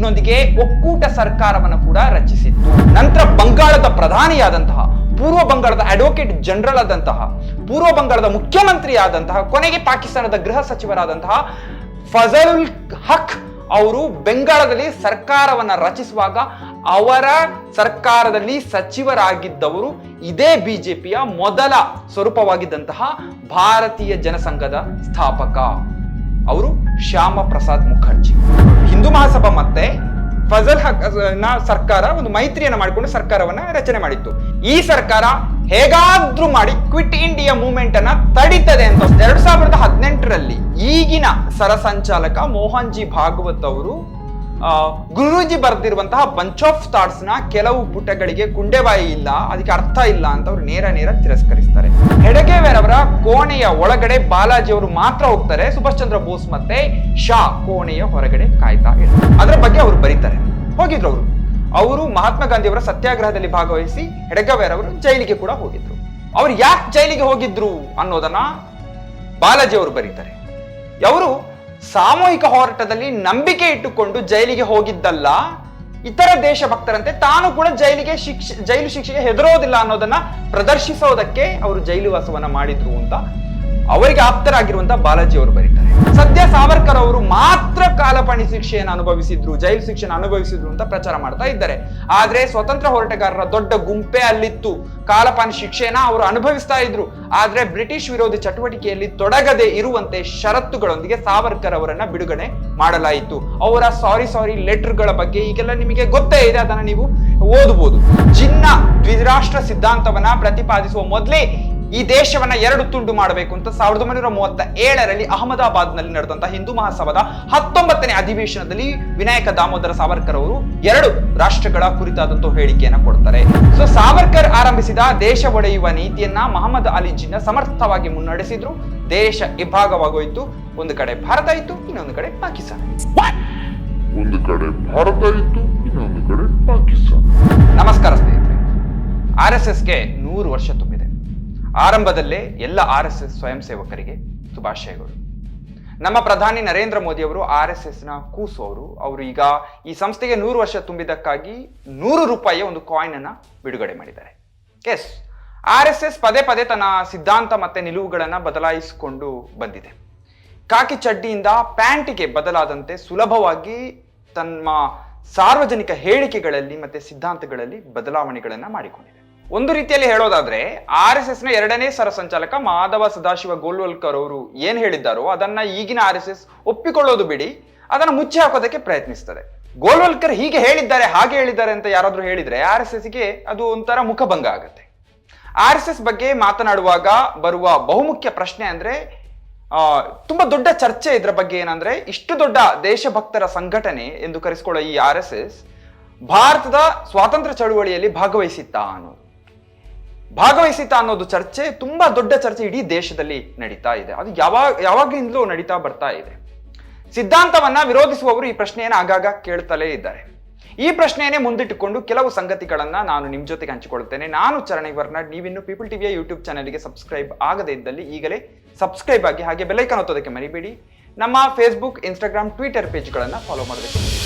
ಲೀಗ್ನೊಂದಿಗೆ ಒಕ್ಕೂಟ ಸರ್ಕಾರವನ್ನು ಕೂಡ ರಚಿಸಿತ್ತು. ನಂತರ ಬಂಗಾಳದ ಪ್ರಧಾನಿಯಾದಂತಹ, ಪೂರ್ವ ಬಂಗಾಳದ ಅಡ್ವೊಕೇಟ್ ಜನರಲ್ ಆದಂತಹ, ಪೂರ್ವ ಬಂಗಾಳದ ಮುಖ್ಯಮಂತ್ರಿ ಆದಂತಹ ಕೊನೆಗೆ ಪಾಕಿಸ್ತಾನದ ಗೃಹ ಸಚಿವರಾದಂತಹ ಫಜಲುಲ್ ಹಕ್ ಅವರು ಬೆಂಗಾಳದಲ್ಲಿ ಸರ್ಕಾರವನ್ನ ರಚಿಸುವಾಗ ಅವರ ಸರ್ಕಾರದಲ್ಲಿ ಸಚಿವರಾಗಿದ್ದವರು ಇದೇ ಬಿಜೆಪಿಯ ಮೊದಲ ಸ್ವರೂಪವಾಗಿದ್ದಂತಹ ಭಾರತೀಯ ಜನಸಂಘದ ಸ್ಥಾಪಕ. ಅವರು ಶ್ಯಾಮ ಪ್ರಸಾದ್ ಮುಖರ್ಜಿ. ಹಿಂದೂ ಮಹಾಸಭಾ ಮತ್ತೆ ಫಜಲ್ ಹಕ್ನ ಸರ್ಕಾರ ಒಂದು ಮೈತ್ರಿಯನ್ನು ಮಾಡಿಕೊಂಡು ಸರ್ಕಾರವನ್ನ ರಚನೆ ಮಾಡಿತ್ತು. ಈ ಸರ್ಕಾರ ಹೇಗಾದ್ರೂ ಮಾಡಿ ಕ್ವಿಟ್ ಇಂಡಿಯಾ ಮೂವ್ಮೆಂಟ್ ಅನ್ನ ತಡೀತದೆ ಅಂತ ಎರಡ್ ಸಾವಿರದ ಹದಿನೆಂಟರಲ್ಲಿ ಈಗಿನ ಸರಸಂಚಾಲಕ ಮೋಹನ್ ಜಿ ಭಾಗವತ್ ಅವರು ಗುರೂಜಿ ಬರೆದಿರುವಂತಹ ಬಂಚ್ ಆಫ್ ಥಾಟ್ಸ್ನ ಕೆಲವು ಪುಟಗಳಿಗೆ ಕುಂಡೆಬಾಯಿ ಇಲ್ಲ, ಅದಕ್ಕೆ ಅರ್ಥ ಇಲ್ಲ ಅಂತ ಅವ್ರು ನೇರ ನೇರ ತಿರಸ್ಕರಿಸ್ತಾರೆ. ಹೆಡಗೇವೇರ್ ಅವರ ಕೋಣೆಯ ಒಳಗಡೆ ಬಾಲಾಜಿ ಅವರು ಮಾತ್ರ ಹೋಗ್ತಾರೆ ಸುಭಾಷ್ ಚಂದ್ರ ಬೋಸ್ ಮತ್ತೆ ಶಾ ಕೋಣೆಯ ಹೊರಗಡೆ ಕಾಯ್ತಾ ಇರ್ತಾರೆ. ಅದರ ಬಗ್ಗೆ ಅವರು ಬರೀತಾರೆ. ಹೋಗಿದ್ರು ಅವರು. ಅವರು ಮಹಾತ್ಮ ಗಾಂಧಿಯವರ ಸತ್ಯಾಗ್ರಹದಲ್ಲಿ ಭಾಗವಹಿಸಿ ಹೆಡಗವೇರ್ ಅವರು ಜೈಲಿಗೆ ಕೂಡ ಹೋಗಿದ್ರು. ಅವ್ರು ಯಾಕೆ ಜೈಲಿಗೆ ಹೋಗಿದ್ರು ಅನ್ನೋದನ್ನ ಬಾಲಾಜಿ ಅವರು ಬರೀತಾರೆ. ಅವರು ಸಾಮೂಹಿಕ ಹೋರಾಟದಲ್ಲಿ ನಂಬಿಕೆ ಇಟ್ಟುಕೊಂಡು ಜೈಲಿಗೆ ಹೋಗಿದ್ದಲ್ಲ, ಇತರ ದೇಶಭಕ್ತರಂತೆ ತಾನು ಕೂಡ ಜೈಲಿಗೆ ಶಿಕ್ಷೆ, ಜೈಲು ಶಿಕ್ಷೆಗೆ ಹೆದರೋದಿಲ್ಲ ಅನ್ನೋದನ್ನ ಪ್ರದರ್ಶಿಸೋದಕ್ಕೆ ಅವರು ಜೈಲು ವಾಸವನ್ನ ಮಾಡಿದ್ರು ಅಂತ ಅವರಿಗೆ ಆಪ್ತರಾಗಿರುವಂತಹ ಬಾಲಾಜಿ ಅವರು ಬರೀತಾರೆ. ಸದ್ಯ ಸಾವರ್ಕರ್ ಅವರು ಮಾತ್ರ ಕಾಲಪಾಣಿ ಶಿಕ್ಷೆಯನ್ನು ಅನುಭವಿಸಿದ್ರು, ಜೈಲು ಶಿಕ್ಷೆಯನ್ನು ಅನುಭವಿಸಿದ್ರು ಅಂತ ಪ್ರಚಾರ ಮಾಡ್ತಾ ಇದ್ದಾರೆ. ಆದ್ರೆ ಸ್ವತಂತ್ರ ಹೋರಾಟಗಾರರ ದೊಡ್ಡ ಗುಂಪೆ ಅಲ್ಲಿತ್ತು. ಕಾಲಪಾನಿ ಶಿಕ್ಷೆಯನ್ನ ಅವರು ಅನುಭವಿಸ್ತಾ ಇದ್ರು. ಆದ್ರೆ ಬ್ರಿಟಿಷ್ ವಿರೋಧಿ ಚಟುವಟಿಕೆಯಲ್ಲಿ ತೊಡಗದೆ ಇರುವಂತೆ ಷರತ್ತುಗಳೊಂದಿಗೆ ಸಾವರ್ಕರ್ ಅವರನ್ನ ಬಿಡುಗಡೆ ಮಾಡಲಾಯಿತು. ಅವರ ಸಾರಿ ಸಾರಿ ಲೆಟರ್ಗಳ ಬಗ್ಗೆ ಈಗೆಲ್ಲ ನಿಮಗೆ ಗೊತ್ತೇ ಇದೆ, ಅದನ್ನ ನೀವು ಓದಬಹುದು. ಜಿನ್ನ ದ್ವಿರಾಷ್ಟ್ರ ಸಿದ್ಧಾಂತವನ್ನ ಪ್ರತಿಪಾದಿಸುವ ಮೊದಲೇ ಈ ದೇಶವನ್ನ ಎರಡು ತುಂಡು ಮಾಡಬೇಕು ಅಂತ ಸಾವಿರದ ಒಂಬೈನೂರ ಮೂವತ್ತ ಏಳರಲ್ಲಿ ಅಹಮದಾಬಾದ್ನಲ್ಲಿ ನಡೆದಂತಹ ಹಿಂದೂ ಮಹಾಸಭಾದ ಹತ್ತೊಂಬತ್ತನೇ ಅಧಿವೇಶನದಲ್ಲಿ ವಿನಾಯಕ ದಾಮೋದರ ಸಾವರ್ಕರ್ ಅವರು ಎರಡು ರಾಷ್ಟ್ರಗಳ ಕುರಿತಾದಂತಹ ಹೇಳಿಕೆಯನ್ನು ಕೊಡ್ತಾರೆ. ಸೊ ಸಾವರ್ಕರ್ ಆರಂಭಿಸಿದ ದೇಶ ಒಡೆಯುವ ನೀತಿಯನ್ನ ಮಹಮ್ಮದ್ ಅಲಿ ಜಿನ್ನ ಸಮರ್ಥವಾಗಿ ಮುನ್ನಡೆಸಿದ್ರು. ದೇಶ ಇಬ್ಬಾಗವಾಗೋಯ್ತು ಒಂದು ಕಡೆ ಭಾರತ ಇತ್ತು ಇನ್ನೊಂದು ಕಡೆ ಪಾಕಿಸ್ತಾನ ಒಂದು ಕಡೆ ಭಾರತ ಇತ್ತು ಇನ್ನೊಂದು ಕಡೆ ಪಾಕಿಸ್ತಾನ. ನಮಸ್ಕಾರ ಸ್ನೇಹಿತರೆ. ಆರ್ ಎಸ್ ಎಸ್ಗೆ ನೂರು ವರ್ಷ ಆರಂಭದಲ್ಲೇ ಎಲ್ಲ ಆರ್ ಎಸ್ ಎಸ್ ಸ್ವಯಂ ಸೇವಕರಿಗೆ ಶುಭಾಶಯಗಳು. ನಮ್ಮ ಪ್ರಧಾನಿ ನರೇಂದ್ರ ಮೋದಿ ಅವರು ಆರ್ ಎಸ್ ಎಸ್ನ ಕೂಸು ಅವರು. ಅವರು ಈಗ ಈ ಸಂಸ್ಥೆಗೆ ನೂರು ವರ್ಷ ತುಂಬಿದ್ದಕ್ಕಾಗಿ ನೂರು ರೂಪಾಯಿಯ ಒಂದು ಕಾಯಿನ್ ಅನ್ನ ಬಿಡುಗಡೆ ಮಾಡಿದ್ದಾರೆ. ಎಸ್ ಆರ್ ಎಸ್ ಎಸ್ ಪದೇ ಪದೇ ತನ್ನ ಸಿದ್ಧಾಂತ ಮತ್ತೆ ನಿಲುವುಗಳನ್ನ ಬದಲಾಯಿಸಿಕೊಂಡು ಬಂದಿದೆ. ಕಾಕಿ ಚಡ್ಡಿಯಿಂದ ಪ್ಯಾಂಟಿಗೆ ಬದಲಾದಂತೆ ಸುಲಭವಾಗಿ ತಮ್ಮ ಸಾರ್ವಜನಿಕ ಹೇಳಿಕೆಗಳಲ್ಲಿ ಮತ್ತೆ ಸಿದ್ಧಾಂತಗಳಲ್ಲಿ ಬದಲಾವಣೆಗಳನ್ನು ಮಾಡಿಕೊಂಡಿದೆ. ಒಂದು ರೀತಿಯಲ್ಲಿ ಹೇಳೋದಾದ್ರೆ ಆರ್ ಎಸ್ ಎಸ್ನ ಎರಡನೇ ಸರಸಂಚಾಲಕ ಮಾಧವ ಸದಾಶಿವ ಗೋಲ್ವಲ್ಕರ್ ಅವರು ಏನ್ ಹೇಳಿದ್ದಾರೋ ಅದನ್ನ ಈಗಿನ ಆರ್ ಎಸ್ ಎಸ್ ಒಪ್ಪಿಕೊಳ್ಳೋದು ಬಿಡಿ ಅದನ್ನ ಮುಚ್ಚಿ ಹಾಕೋದಕ್ಕೆ ಪ್ರಯತ್ನಿಸ್ತದೆ. ಗೋಲ್ವಲ್ಕರ್ ಹೀಗೆ ಹೇಳಿದ್ದಾರೆ ಹಾಗೆ ಹೇಳಿದ್ದಾರೆ ಅಂತ ಯಾರಾದ್ರೂ ಹೇಳಿದ್ರೆ ಆರ್ ಎಸ್ ಎಸ್ಗೆ ಅದು ಒಂಥರ ಮುಖಭಂಗ ಆಗುತ್ತೆ. ಆರ್ ಎಸ್ ಎಸ್ ಬಗ್ಗೆ ಮಾತನಾಡುವಾಗ ಬರುವ ಬಹುಮುಖ್ಯ ಪ್ರಶ್ನೆ ಅಂದ್ರೆ ಆ, ತುಂಬಾ ದೊಡ್ಡ ಚರ್ಚೆ ಇದ್ರ ಬಗ್ಗೆ ಏನಂದ್ರೆ ಇಷ್ಟು ದೊಡ್ಡ ದೇಶಭಕ್ತರ ಸಂಘಟನೆ ಎಂದು ಕರೆಸಿಕೊಳ್ಳೋ ಈ ಆರ್ ಎಸ್ ಎಸ್ ಭಾರತದ ಸ್ವಾತಂತ್ರ್ಯ ಚಳುವಳಿಯಲ್ಲಿ ಭಾಗವಹಿಸಿತ್ತಾ ಅನ್ನೋದು. ಭಾಗವಹಿಸಿತಾ ಅನ್ನೋದು ಚರ್ಚೆ, ತುಂಬಾ ದೊಡ್ಡ ಚರ್ಚೆ ಇಡೀ ದೇಶದಲ್ಲಿ ನಡೀತಾ ಇದೆ. ಅದು ಯಾವಾಗ ಯಾವಾಗಲಿಂದಲೂ ನಡೀತಾ ಬರ್ತಾ ಇದೆ. ಸಿದ್ಧಾಂತವನ್ನ ವಿರೋಧಿಸುವವರು ಈ ಪ್ರಶ್ನೆಯನ್ನು ಆಗಾಗ ಕೇಳ್ತಲೇ ಇದ್ದಾರೆ. ಈ ಪ್ರಶ್ನೆಯನ್ನೇ ಮುಂದಿಟ್ಟುಕೊಂಡು ಕೆಲವು ಸಂಗತಿಗಳನ್ನ ನಾನು ನಿಮ್ಮ ಜೊತೆಗೆ ಹಂಚಿಕೊಳ್ಳುತ್ತೇನೆ. ನಾನು ಚರಣಿ ವರ್ನಾಡ್, ನೀವಿನ್ನು ಪೀಪಲ್ ಟಿವಿಯ ಯೂಟ್ಯೂಬ್ ಚಾನಲ್ಗೆ ಸಬ್ಸ್ಕ್ರೈಬ್ ಆಗದೇ ಇದ್ದಲ್ಲಿ ಈಗಲೇ ಸಬ್ಸ್ಕ್ರೈಬ್ ಆಗಿ ಹಾಗೆ ಬೆಲೈಕನ್ ಒತ್ತೋದಕ್ಕೆ ಮರಿಬೇಡಿ. ನಮ್ಮ ಫೇಸ್ಬುಕ್ ಇನ್ಸ್ಟಾಗ್ರಾಮ್ ಟ್ವಿಟರ್ ಪೇಜ್ಗಳನ್ನು ಫಾಲೋ ಮಾಡಬೇಕು.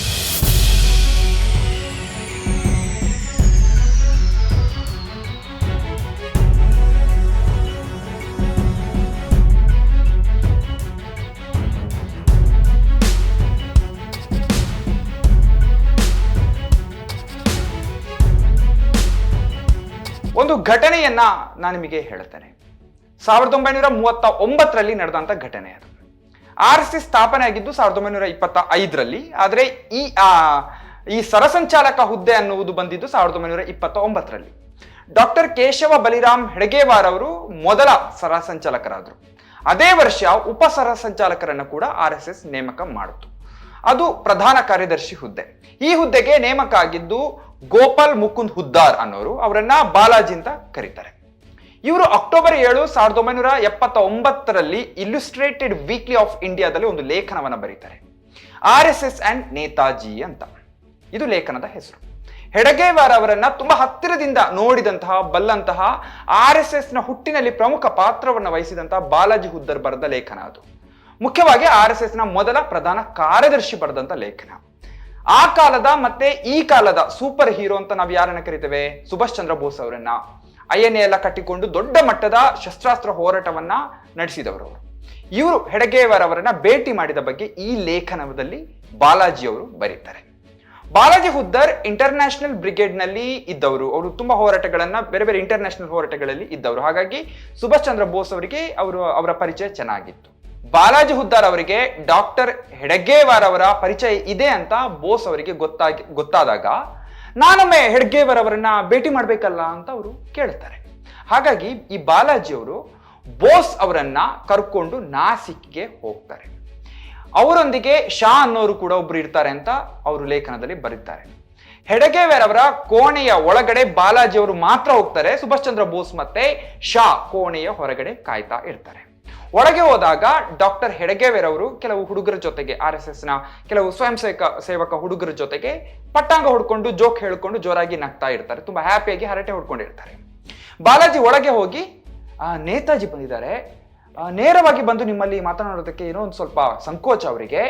ಘಟನೆಯನ್ನ ನಾನು ನಿಮಗೆ ಹೇಳ್ತೇನೆ ಸಾವಿರದ ಒಂಬೈನೂರ ಮೂವತ್ತ ಒಂಬತ್ತರಲ್ಲಿ ನಡೆದಂತ ಘಟನೆ ಅದು. ಆರ್ ಎಸ್ ಸ್ಥಾಪನೆ ಆಗಿದ್ದು ಸಾವಿರದ ಒಂಬೈನೂರ ಇಪ್ಪತ್ತ ಐದರಲ್ಲಿ ಆದರೆ ಈ ಈ ಸರಸಂಚಾಲಕ ಹುದ್ದೆ ಅನ್ನುವುದು ಬಂದಿದ್ದು ಸಾವಿರದ ಒಂಬೈನೂರ ಇಪ್ಪತ್ತ ಒಂಬತ್ತರಲ್ಲಿ ಡಾಕ್ಟರ್ ಕೇಶವ ಬಲಿರಾಮ್ ಹೆಡಗೇವಾರ್ ಅವರು ಮೊದಲ ಸರಸಂಚಾಲಕರಾದರು. ಅದೇ ವರ್ಷ ಉಪ ಸರಸಂಚಾಲಕರನ್ನು ಕೂಡ ಆರ್ ಎಸ್ ಎಸ್ ನೇಮಕ ಮಾಡಿತು. ಅದು ಪ್ರಧಾನ ಕಾರ್ಯದರ್ಶಿ ಹುದ್ದೆ. ಈ ಹುದ್ದೆಗೆ ನೇಮಕ ಆಗಿದ್ದು ಗೋಪಾಲ್ ಮುಕುಂದ್ ಹುದ್ದಾರ್ ಅನ್ನೋರು ಅವರನ್ನ ಬಾಲಾಜಿ ಅಂತ ಕರೀತಾರೆ. ಇವರು ಅಕ್ಟೋಬರ್ ಏಳು ಸಾವಿರದ ಒಂಬೈನೂರ ಎಪ್ಪತ್ತ ಒಂಬತ್ತರಲ್ಲಿ ಇಲ್ಯುಸ್ಟ್ರೇಟೆಡ್ ವೀಕ್ಲಿ ಆಫ್ ಇಂಡಿಯಾದಲ್ಲಿ ಒಂದು ಲೇಖನವನ್ನು ಬರೀತಾರೆ. R S S and Netaji ಅಂತ. ಇದು ಲೇಖನದ ಹೆಸರು. ಹೆಡಗೇವಾರ ಅವರನ್ನ ತುಂಬಾ ಹತ್ತಿರದಿಂದ ನೋಡಿದಂತಹ, ಬಲ್ಲಂತಹ ಆರ್ ಎಸ್ ಎಸ್ನ ಹುಟ್ಟಿನಲ್ಲಿ ಪ್ರಮುಖ ಪಾತ್ರವನ್ನು ವಹಿಸಿದಂತಹ ಬಾಲಾಜಿ ಹುದ್ದರ್ ಬರೆದ ಲೇಖನ ಅದು. ಮುಖ್ಯವಾಗಿ ಆರ್ ಎಸ್ ಎಸ್ನ ಮೊದಲ ಪ್ರಧಾನ ಕಾರ್ಯದರ್ಶಿ ಬರೆದಂತ ಲೇಖನ. ಆ ಕಾಲದ ಮತ್ತೆ ಈ ಕಾಲದ ಸೂಪರ್ ಹೀರೋ ಅಂತ ನಾವು ಯಾರನ್ನ ಕರಿತೇವೆ? ಸುಭಾಷ್ ಚಂದ್ರ ಬೋಸ್ ಅವರನ್ನ. ಐ ಎನ್ ಎಲ್ಲ ಕಟ್ಟಿಕೊಂಡು ದೊಡ್ಡ ಮಟ್ಟದ ಶಸ್ತ್ರಾಸ್ತ್ರ ಹೋರಾಟವನ್ನ ನಡೆಸಿದವರು ಇವರು ಹೆಡಗೇವರವರನ್ನ ಭೇಟಿ ಮಾಡಿದ ಬಗ್ಗೆ ಈ ಲೇಖನದಲ್ಲಿ ಬಾಲಾಜಿ ಅವರು ಬರೀತಾರೆ. ಬಾಲಾಜಿ ಹುದ್ದರ್ ಇಂಟರ್ನ್ಯಾಷನಲ್ ಬ್ರಿಗೇಡ್ನಲ್ಲಿ ಇದ್ದವರು. ಅವರು ತುಂಬಾ ಹೋರಾಟಗಳನ್ನ, ಬೇರೆ ಬೇರೆ ಇಂಟರ್ನ್ಯಾಷನಲ್ ಹೋರಾಟಗಳಲ್ಲಿ ಇದ್ದವರು. ಹಾಗಾಗಿ ಸುಭಾಷ್ ಚಂದ್ರ ಬೋಸ್ ಅವರಿಗೆ ಅವರು ಅವರ ಪರಿಚಯ ಚೆನ್ನಾಗಿತ್ತು. ಬಾಲಾಜಿ ಹುದ್ದಾರ್ ಅವರಿಗೆ ಡಾಕ್ಟರ್ ಹೆಡಗೇವಾರ್ ಅವರ ಪರಿಚಯ ಇದೆ ಅಂತ ಬೋಸ್ ಅವರಿಗೆ ಗೊತ್ತಾಗಿ, ಗೊತ್ತಾದಾಗ, ನಾನೊಮ್ಮೆ ಹೆಡ್ಗೇವರ್ ಅವರನ್ನ ಭೇಟಿ ಮಾಡ್ಬೇಕಲ್ಲ ಅಂತ ಅವರು ಕೇಳ್ತಾರೆ. ಹಾಗಾಗಿ ಈ ಬಾಲಾಜಿ ಅವರು ಬೋಸ್ ಅವರನ್ನ ಕರ್ಕೊಂಡು ನಾಸಿಕ್ಗೆ ಹೋಗ್ತಾರೆ. ಅವರೊಂದಿಗೆ ಶಾ ಅನ್ನೋರು ಕೂಡ ಒಬ್ರು ಇರ್ತಾರೆ ಅಂತ ಅವರು ಲೇಖನದಲ್ಲಿ ಬರೀತಾರೆ. ಹೆಡಗೇವರ್ ಅವರ ಕೋಣೆಯ ಒಳಗಡೆ ಬಾಲಾಜಿ ಅವರು ಮಾತ್ರ ಹೋಗ್ತಾರೆ. ಸುಭಾಷ್ ಚಂದ್ರ ಬೋಸ್ ಮತ್ತೆ ಶಾ ಕೋಣೆಯ ಹೊರಗಡೆ ಕಾಯ್ತಾ ಇರ್ತಾರೆ. ಒಳಗೆ ಹೋದಾಗ ಡಾಕ್ಟರ್ ಹೆಡಗೇವೇರವರು ಕೆಲವು ಹುಡುಗರ ಜೊತೆಗೆ ಆರ್ ಎಸ್ ಎಸ್ನ ಕೆಲವು ಸ್ವಯಂ ಸೇವಕ ಸೇವಕ ಹುಡುಗರ ಜೊತೆಗೆ ಪಟ್ಟಾಂಗ ಹೊಡ್ಕೊಂಡು ಜೋಕ್ ಹೇಳ್ಕೊಂಡು ಜೋರಾಗಿ ನಗ್ತಾ ಇರ್ತಾರೆ. ತುಂಬಾ ಹ್ಯಾಪಿಯಾಗಿ ಹರಟೆ ಹೊಡ್ಕೊಂಡಿರ್ತಾರೆ ಬಾಲಾಜಿ ಒಳಗೆ ಹೋಗಿ ನೇತಾಜಿ ಬಂದಿದ್ದಾರೆ. ನೇರವಾಗಿ ಬಂದು ನಿಮ್ಮಲ್ಲಿ ಮಾತನಾಡೋದಕ್ಕೆ ಏನೋ ಒಂದು ಸ್ವಲ್ಪ ಸಂಕೋಚ ಅವರಿಗೆ.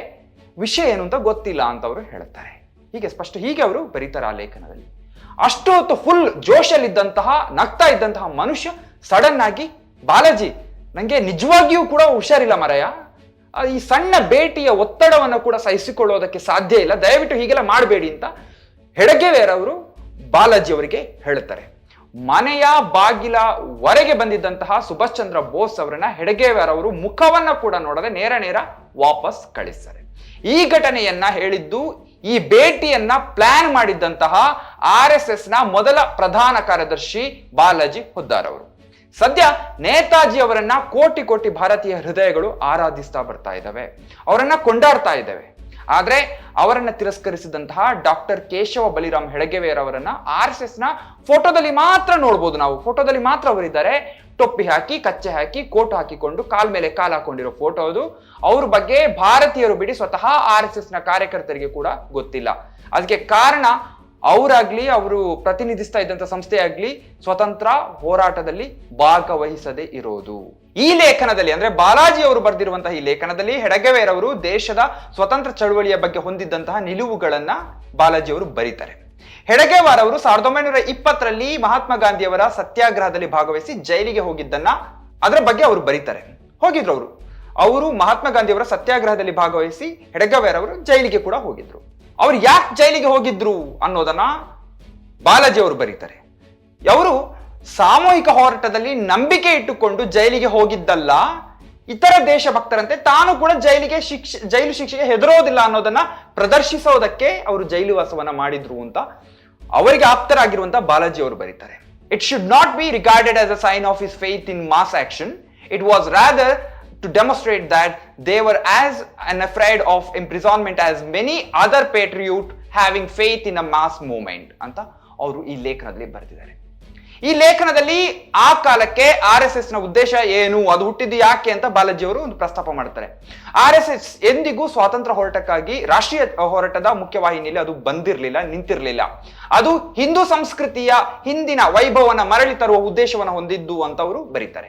ವಿಷಯ ಏನು ಅಂತ ಗೊತ್ತಿಲ್ಲ ಅಂತ ಅವರು ಹೇಳುತ್ತಾರೆ ಹೀಗೆ ಸ್ಪಷ್ಟ, ಹೀಗೆ ಅವರು ಬರೀತಾರೆ ಆ ಲೇಖನದಲ್ಲಿ. ಅಷ್ಟೊತ್ತು ಫುಲ್ ಜೋಶಲ್ಲಿದ್ದಂತಹ, ನಗ್ತಾ ಇದ್ದಂತಹ ಮನುಷ್ಯ ಸಡನ್ ಆಗಿ ಬಾಲಾಜಿ ನಂಗೆ ನಿಜವಾಗಿಯೂ ಕೂಡ ಹುಷಾರಿಲ್ಲ ಮರಯ. ಈ ಸಣ್ಣ ಭೇಟಿಯ ಒತ್ತಡವನ್ನು ಕೂಡ ಸಹಿಸಿಕೊಳ್ಳೋದಕ್ಕೆ ಸಾಧ್ಯ ಇಲ್ಲ. ದಯವಿಟ್ಟು ಹೀಗೆಲ್ಲ ಮಾಡಬೇಡಿ ಅಂತ ಹೆಡಗೆವೇರವರು ಬಾಲಾಜಿ ಅವರಿಗೆ ಹೇಳುತ್ತಾರೆ. ಮನೆಯ ಬಾಗಿಲ ಹೊರಗೆ ಬಂದಿದ್ದಂತಹ ಸುಭಾಷ್ ಚಂದ್ರ ಬೋಸ್ ಅವರನ್ನ ಅವರು ಮುಖವನ್ನ ಕೂಡ ನೋಡದೆ ನೇರ ನೇರ ವಾಪಸ್ ಕಳಿಸ್ತಾರೆ. ಈ ಘಟನೆಯನ್ನ ಹೇಳಿದ್ದು ಈ ಭೇಟಿಯನ್ನ ಪ್ಲಾನ್ ಮಾಡಿದ್ದಂತಹ ಆರ್ ಎಸ್ ಎಸ್ನ ಮೊದಲ ಪ್ರಧಾನ ಕಾರ್ಯದರ್ಶಿ ಬಾಲಾಜಿ ಹುದ್ದಾರ್ ಅವರು. ಸದ್ಯ ನೇತಾಜಿ ಅವರನ್ನ ಕೋಟಿ ಕೋಟಿ ಭಾರತೀಯ ಹೃದಯಗಳು ಆರಾಧಿಸ್ತಾ ಬರ್ತಾ ಇದ್ದಾವೆ ಅವರನ್ನ ಕೊಂಡಾಡ್ತಾ ಇದ್ದಾವೆ ಆದ್ರೆ ಅವರನ್ನ ತಿರಸ್ಕರಿಸಿದಂತಹ ಡಾಕ್ಟರ್ ಕೇಶವ ಬಲಿರಾಮ್ ಹೆಡಗೆವೇರ್ ಅವರನ್ನ ಆರ್ ಎಸ್ ಎಸ್ನ ಫೋಟೋದಲ್ಲಿ ಮಾತ್ರ ನೋಡ್ಬೋದು ನಾವು. ಫೋಟೋದಲ್ಲಿ ಮಾತ್ರ ಅವರಿದ್ದಾರೆ. ಟೊಪ್ಪಿ ಹಾಕಿ, ಕಚ್ಚೆ ಹಾಕಿ, ಕೋಟ್ ಹಾಕಿಕೊಂಡು ಕಾಲ್ ಮೇಲೆ ಕಾಲ್ ಹಾಕೊಂಡಿರೋ ಫೋಟೋ ಅದು. ಅವ್ರ ಬಗ್ಗೆ ಭಾರತೀಯರು ಬಿಡಿ ಸ್ವತಃ ಆರ್ ಎಸ್ ಎಸ್ನ ಕಾರ್ಯಕರ್ತರಿಗೆ ಕೂಡ ಗೊತ್ತಿಲ್ಲ. ಅದಕ್ಕೆ ಕಾರಣ ಅವರಾಗ್ಲಿ, ಅವರು ಪ್ರತಿನಿಧಿಸ್ತಾ ಇದ್ದಂತ ಸಂಸ್ಥೆ ಆಗ್ಲಿ ಸ್ವತಂತ್ರ ಹೋರಾಟದಲ್ಲಿ ಭಾಗವಹಿಸದೇ ಇರೋದು. ಈ ಲೇಖನದಲ್ಲಿ, ಅಂದ್ರೆ ಬಾಲಾಜಿ ಅವರು ಬರೆದಿರುವಂತಹ ಈ ಲೇಖನದಲ್ಲಿ ಹೆಡಗವೇರ್ ಅವರು ದೇಶದ ಸ್ವತಂತ್ರ ಚಳುವಳಿಯ ಬಗ್ಗೆ ಹೊಂದಿದ್ದಂತಹ ನಿಲುವುಗಳನ್ನ ಬಾಲಾಜಿ ಅವರು ಬರೀತಾರೆ. ಹೆಡಗೇವಾರ್ ಅವರು ಸಾವಿರದ ಒಂಬೈನೂರ ಇಪ್ಪತ್ತರಲ್ಲಿ ಮಹಾತ್ಮ ಗಾಂಧಿಯವರ ಸತ್ಯಾಗ್ರಹದಲ್ಲಿ ಭಾಗವಹಿಸಿ ಜೈಲಿಗೆ ಹೋಗಿದ್ದನ್ನ ಅದರ ಬಗ್ಗೆ ಅವರು ಬರೀತಾರೆ. ಹೋಗಿದ್ರು ಅವರು. ಅವರು ಮಹಾತ್ಮ ಗಾಂಧಿಯವರ ಸತ್ಯಾಗ್ರಹದಲ್ಲಿ ಭಾಗವಹಿಸಿ ಹೆಡಗವೇರ್ ಅವರು ಜೈಲಿಗೆ ಕೂಡ ಹೋಗಿದ್ರು. ಅವ್ರು ಯಾಕೆ ಜೈಲಿಗೆ ಹೋಗಿದ್ರು ಅನ್ನೋದನ್ನ ಬಾಲಾಜಿ ಅವರು ಬರೀತಾರೆ. ಅವರು ಸಾಮೂಹಿಕ ಹೋರಾಟದಲ್ಲಿ ನಂಬಿಕೆ ಇಟ್ಟುಕೊಂಡು ಜೈಲಿಗೆ ಹೋಗಿದ್ದಲ್ಲ, ಇತರ ದೇಶಭಕ್ತರಂತೆ ತಾನು ಕೂಡ ಜೈಲಿಗೆ ಶಿಕ್ಷೆ, ಜೈಲು ಶಿಕ್ಷೆಗೆ ಹೆದರೋದಿಲ್ಲ ಅನ್ನೋದನ್ನ ಪ್ರದರ್ಶಿಸೋದಕ್ಕೆ ಅವರು ಜೈಲು ವಾಸವನ್ನ ಮಾಡಿದ್ರು ಅಂತ ಅವರಿಗೆ ಆಪ್ತರಾಗಿರುವಂತ ಬಾಲಾಜಿ ಅವರು ಬರೀತಾರೆ. It should not be regarded as a sign of is faith in mass action it was rather to demonstrate that they were as unafraid of imprisonment as many other patriot having faith in a mass movement, ಅಂತ ಅವರು ಈ ಲೇಖನದಲ್ಲಿ ಬರೆದಿದ್ದಾರೆ. ಈ ಲೇಖನದಲ್ಲಿ ಆ ಕಾಲಕ್ಕೆ R S ಎಸ್ನ ಉದ್ದೇಶ ಏನು? ಅದು ಹುಟ್ಟಿದ್ದು ಯಾಕೆ ಅಂತ ಬಾಲಾಜಿ ಅವರು ಒಂದು ಪ್ರಸ್ತಾಪ ಮಾಡ್ತಾರೆ. ಆರ್ ಎಸ್ ಎಸ್ ಎಂದಿಗೂ ಸ್ವಾತಂತ್ರ್ಯ ಹೋರಾಟಕ್ಕಾಗಿ ರಾಷ್ಟ್ರೀಯ ಹೋರಾಟದ ಮುಖ್ಯವಾಹಿನಿಯಲ್ಲಿ ಅದು ಬಂದಿರಲಿಲ್ಲ, ನಿಂತಿರಲಿಲ್ಲ. ಅದು ಹಿಂದೂ ಸಂಸ್ಕೃತಿಯ ಹಿಂದಿನ ವೈಭವನ ಮರಳಿ ತರುವ ಉದ್ದೇಶವನ್ನು ಹೊಂದಿದ್ದು ಅಂತ ಅವರು ಬರೀತಾರೆ.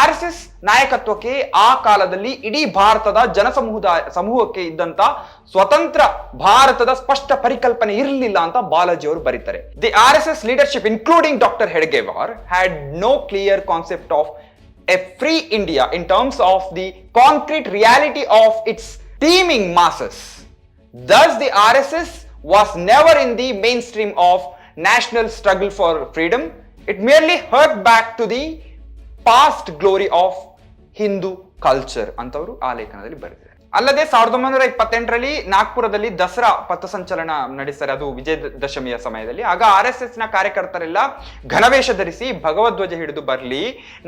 ಆರ್ ಎಸ್ ಎಸ್ ನಾಯಕತ್ವಕ್ಕೆ ಆ ಕಾಲದಲ್ಲಿ ಇಡೀ ಭಾರತದ ಜನಸಮೂಹದ ಸಮೂಹಕ್ಕೆ ಇದ್ದಂತ ಸ್ವತಂತ್ರ ಭಾರತದ ಸ್ಪಷ್ಟ ಪರಿಕಲ್ಪನೆ ಇರಲಿಲ್ಲ ಅಂತ ಬಾಲಾಜಿ ಅವರು ಬರೀತಾರೆ. The R S S leadership including doctor Hedgewar had no clear concept of free India in term of the concrete reality of its teeming masses thus the R S RSS was never in the mainstream of national struggle for freedom. It merely hurt back to the past glory of Hindu culture ಅಂತವರು ಆ ಲೇಖನದಲ್ಲಿ ಬರೆದಿದ್ದಾರೆ. ಅಲ್ಲದೆ ಸಾವಿರದ ಒಂಬೈನೂರ ಇಪ್ಪತ್ತೆಂಟರಲ್ಲಿ ನಾಗ್ಪುರದಲ್ಲಿ ದಸರಾ ಪಥಸಂಚಲನ ನಡೆಸ್ತಾರೆ ಅದು ವಿಜಯದಶಮಿಯ ಸಮಯದಲ್ಲಿ. ಆಗ ಆರ್ ಎಸ್ ಎಸ್ನ ಕಾರ್ಯಕರ್ತರೆಲ್ಲ ಘನವೇಷ ಧರಿಸಿ ಭಗವಧ್ವಜ ಹಿಡಿದು ಬರಲಿ,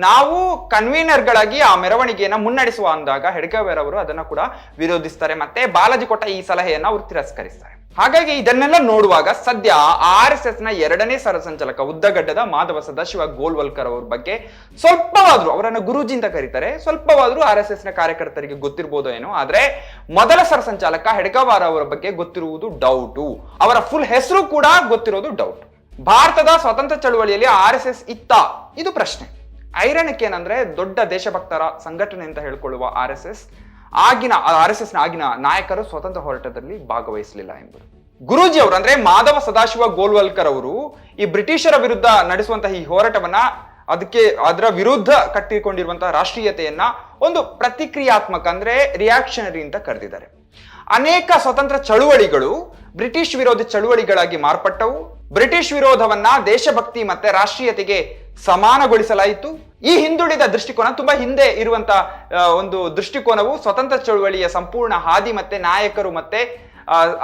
ನಾವು ಕನ್ವೀನರ್ಗಳಾಗಿ ಆ ಮೆರವಣಿಗೆಯನ್ನು ಮುನ್ನಡೆಸುವ ಅಂದಾಗ ಹೆಡ್ಗವೇರ್ ಅವರು ಅದನ್ನ ಕೂಡ ವಿರೋಧಿಸ್ತಾರೆ. ಮತ್ತೆ ಬಾಲಾಜಿ ಕೊಟ್ಟ ಈ ಸಲಹೆಯನ್ನು ಅವರು ತಿರಸ್ಕರಿಸ್ತಾರೆ. ಹಾಗಾಗಿ ಇದನ್ನೆಲ್ಲ ನೋಡುವಾಗ ಸದ್ಯ ಆರ್ ಎಸ್ ಎಸ್ನ ಎರಡನೇ ಸರಸಂಚಾಲಕ ಉದ್ದಗಡ್ಡದ ಮಾಧವ ಸದಾಶಿವ ಗೋಲ್ವಲ್ಕರ್ ಅವ್ರ ಬಗ್ಗೆ ಸ್ವಲ್ಪವಾದ್ರೂ ಅವರನ್ನ ಗುರೂಜಿ ಅಂತ ಕರೀತಾರೆ. ಸ್ವಲ್ಪವಾದ್ರೂ ಆರ್ ಎಸ್ ಎಸ್ನ ಕಾರ್ಯಕರ್ತರಿಗೆ ಗೊತ್ತಿರ್ಬೋದೋ ಏನೋ. ಆದ್ರೆ ಮೊದಲ ಸರಸಂಚಾಲಕ ಹೆಡ್ಗವಾರ ಅವರ ಬಗ್ಗೆ ಗೊತ್ತಿರುವುದು ಡೌಟು. ಅವರ ಫುಲ್ ಹೆಸರು ಕೂಡ ಗೊತ್ತಿರೋದು ಡೌಟ್. ಭಾರತದ ಸ್ವಾತಂತ್ರ್ಯ ಚಳುವಳಿಯಲ್ಲಿ ಆರ್ ಎಸ್ ಎಸ್ ಇತ್ತ? ಇದು ಪ್ರಶ್ನೆ. ಐರಣಕ್ಕೆ ಏನಂದ್ರೆ ದೊಡ್ಡ ದೇಶಭಕ್ತರ ಸಂಘಟನೆ ಅಂತ ಹೇಳ್ಕೊಳ್ಳುವ ಆರ್ ಎಸ್ ಎಸ್. ಆಗಿನ, ಆರ್ ಎಸ್ ಎಸ್ನ ಆಗಿನ ನಾಯಕರು ಸ್ವತಂತ್ರ ಹೋರಾಟದಲ್ಲಿ ಭಾಗವಹಿಸಲಿಲ್ಲ ಎಂಬುದು. ಗುರೂಜಿ ಅವರು, ಅಂದ್ರೆ ಮಾಧವ ಸದಾಶಿವ ಗೋಲ್ವಲ್ಕರ್ ಅವರು ಈ ಬ್ರಿಟಿಷರ ವಿರುದ್ಧ ನಡೆಸುವಂತಹ ಈ ಹೋರಾಟವನ್ನ ಅದಕ್ಕೆ, ಅದರ ವಿರುದ್ಧ ಕಟ್ಟಿಕೊಂಡಿರುವಂತಹ ರಾಷ್ಟ್ರೀಯತೆಯನ್ನ ಒಂದು ಪ್ರತಿಕ್ರಿಯಾತ್ಮಕ, ಅಂದ್ರೆ ರಿಯಾಕ್ಷನರಿ ಅಂತ ಕರೆದಿದ್ದಾರೆ. ಅನೇಕ ಸ್ವತಂತ್ರ ಚಳುವಳಿಗಳು ಬ್ರಿಟಿಷ್ ವಿರೋಧಿ ಚಳುವಳಿಗಳಾಗಿ ಮಾರ್ಪಟ್ಟವು. ಬ್ರಿಟಿಷ್ ವಿರೋಧವನ್ನ ದೇಶಭಕ್ತಿ ಮತ್ತೆ ರಾಷ್ಟ್ರೀಯತೆಗೆ ಸಮಾನಗೊಳಿಸಲಾಯಿತು. ಈ ಹಿಂದುಳಿದ ದೃಷ್ಟಿಕೋನ ತುಂಬಾ ಹಿಂದೆ ಇರುವಂತ ಒಂದು ದೃಷ್ಟಿಕೋನವು ಸ್ವತಂತ್ರ ಚಳುವಳಿಯ ಸಂಪೂರ್ಣ ಹಾದಿ ಮತ್ತೆ ನಾಯಕರು ಮತ್ತೆ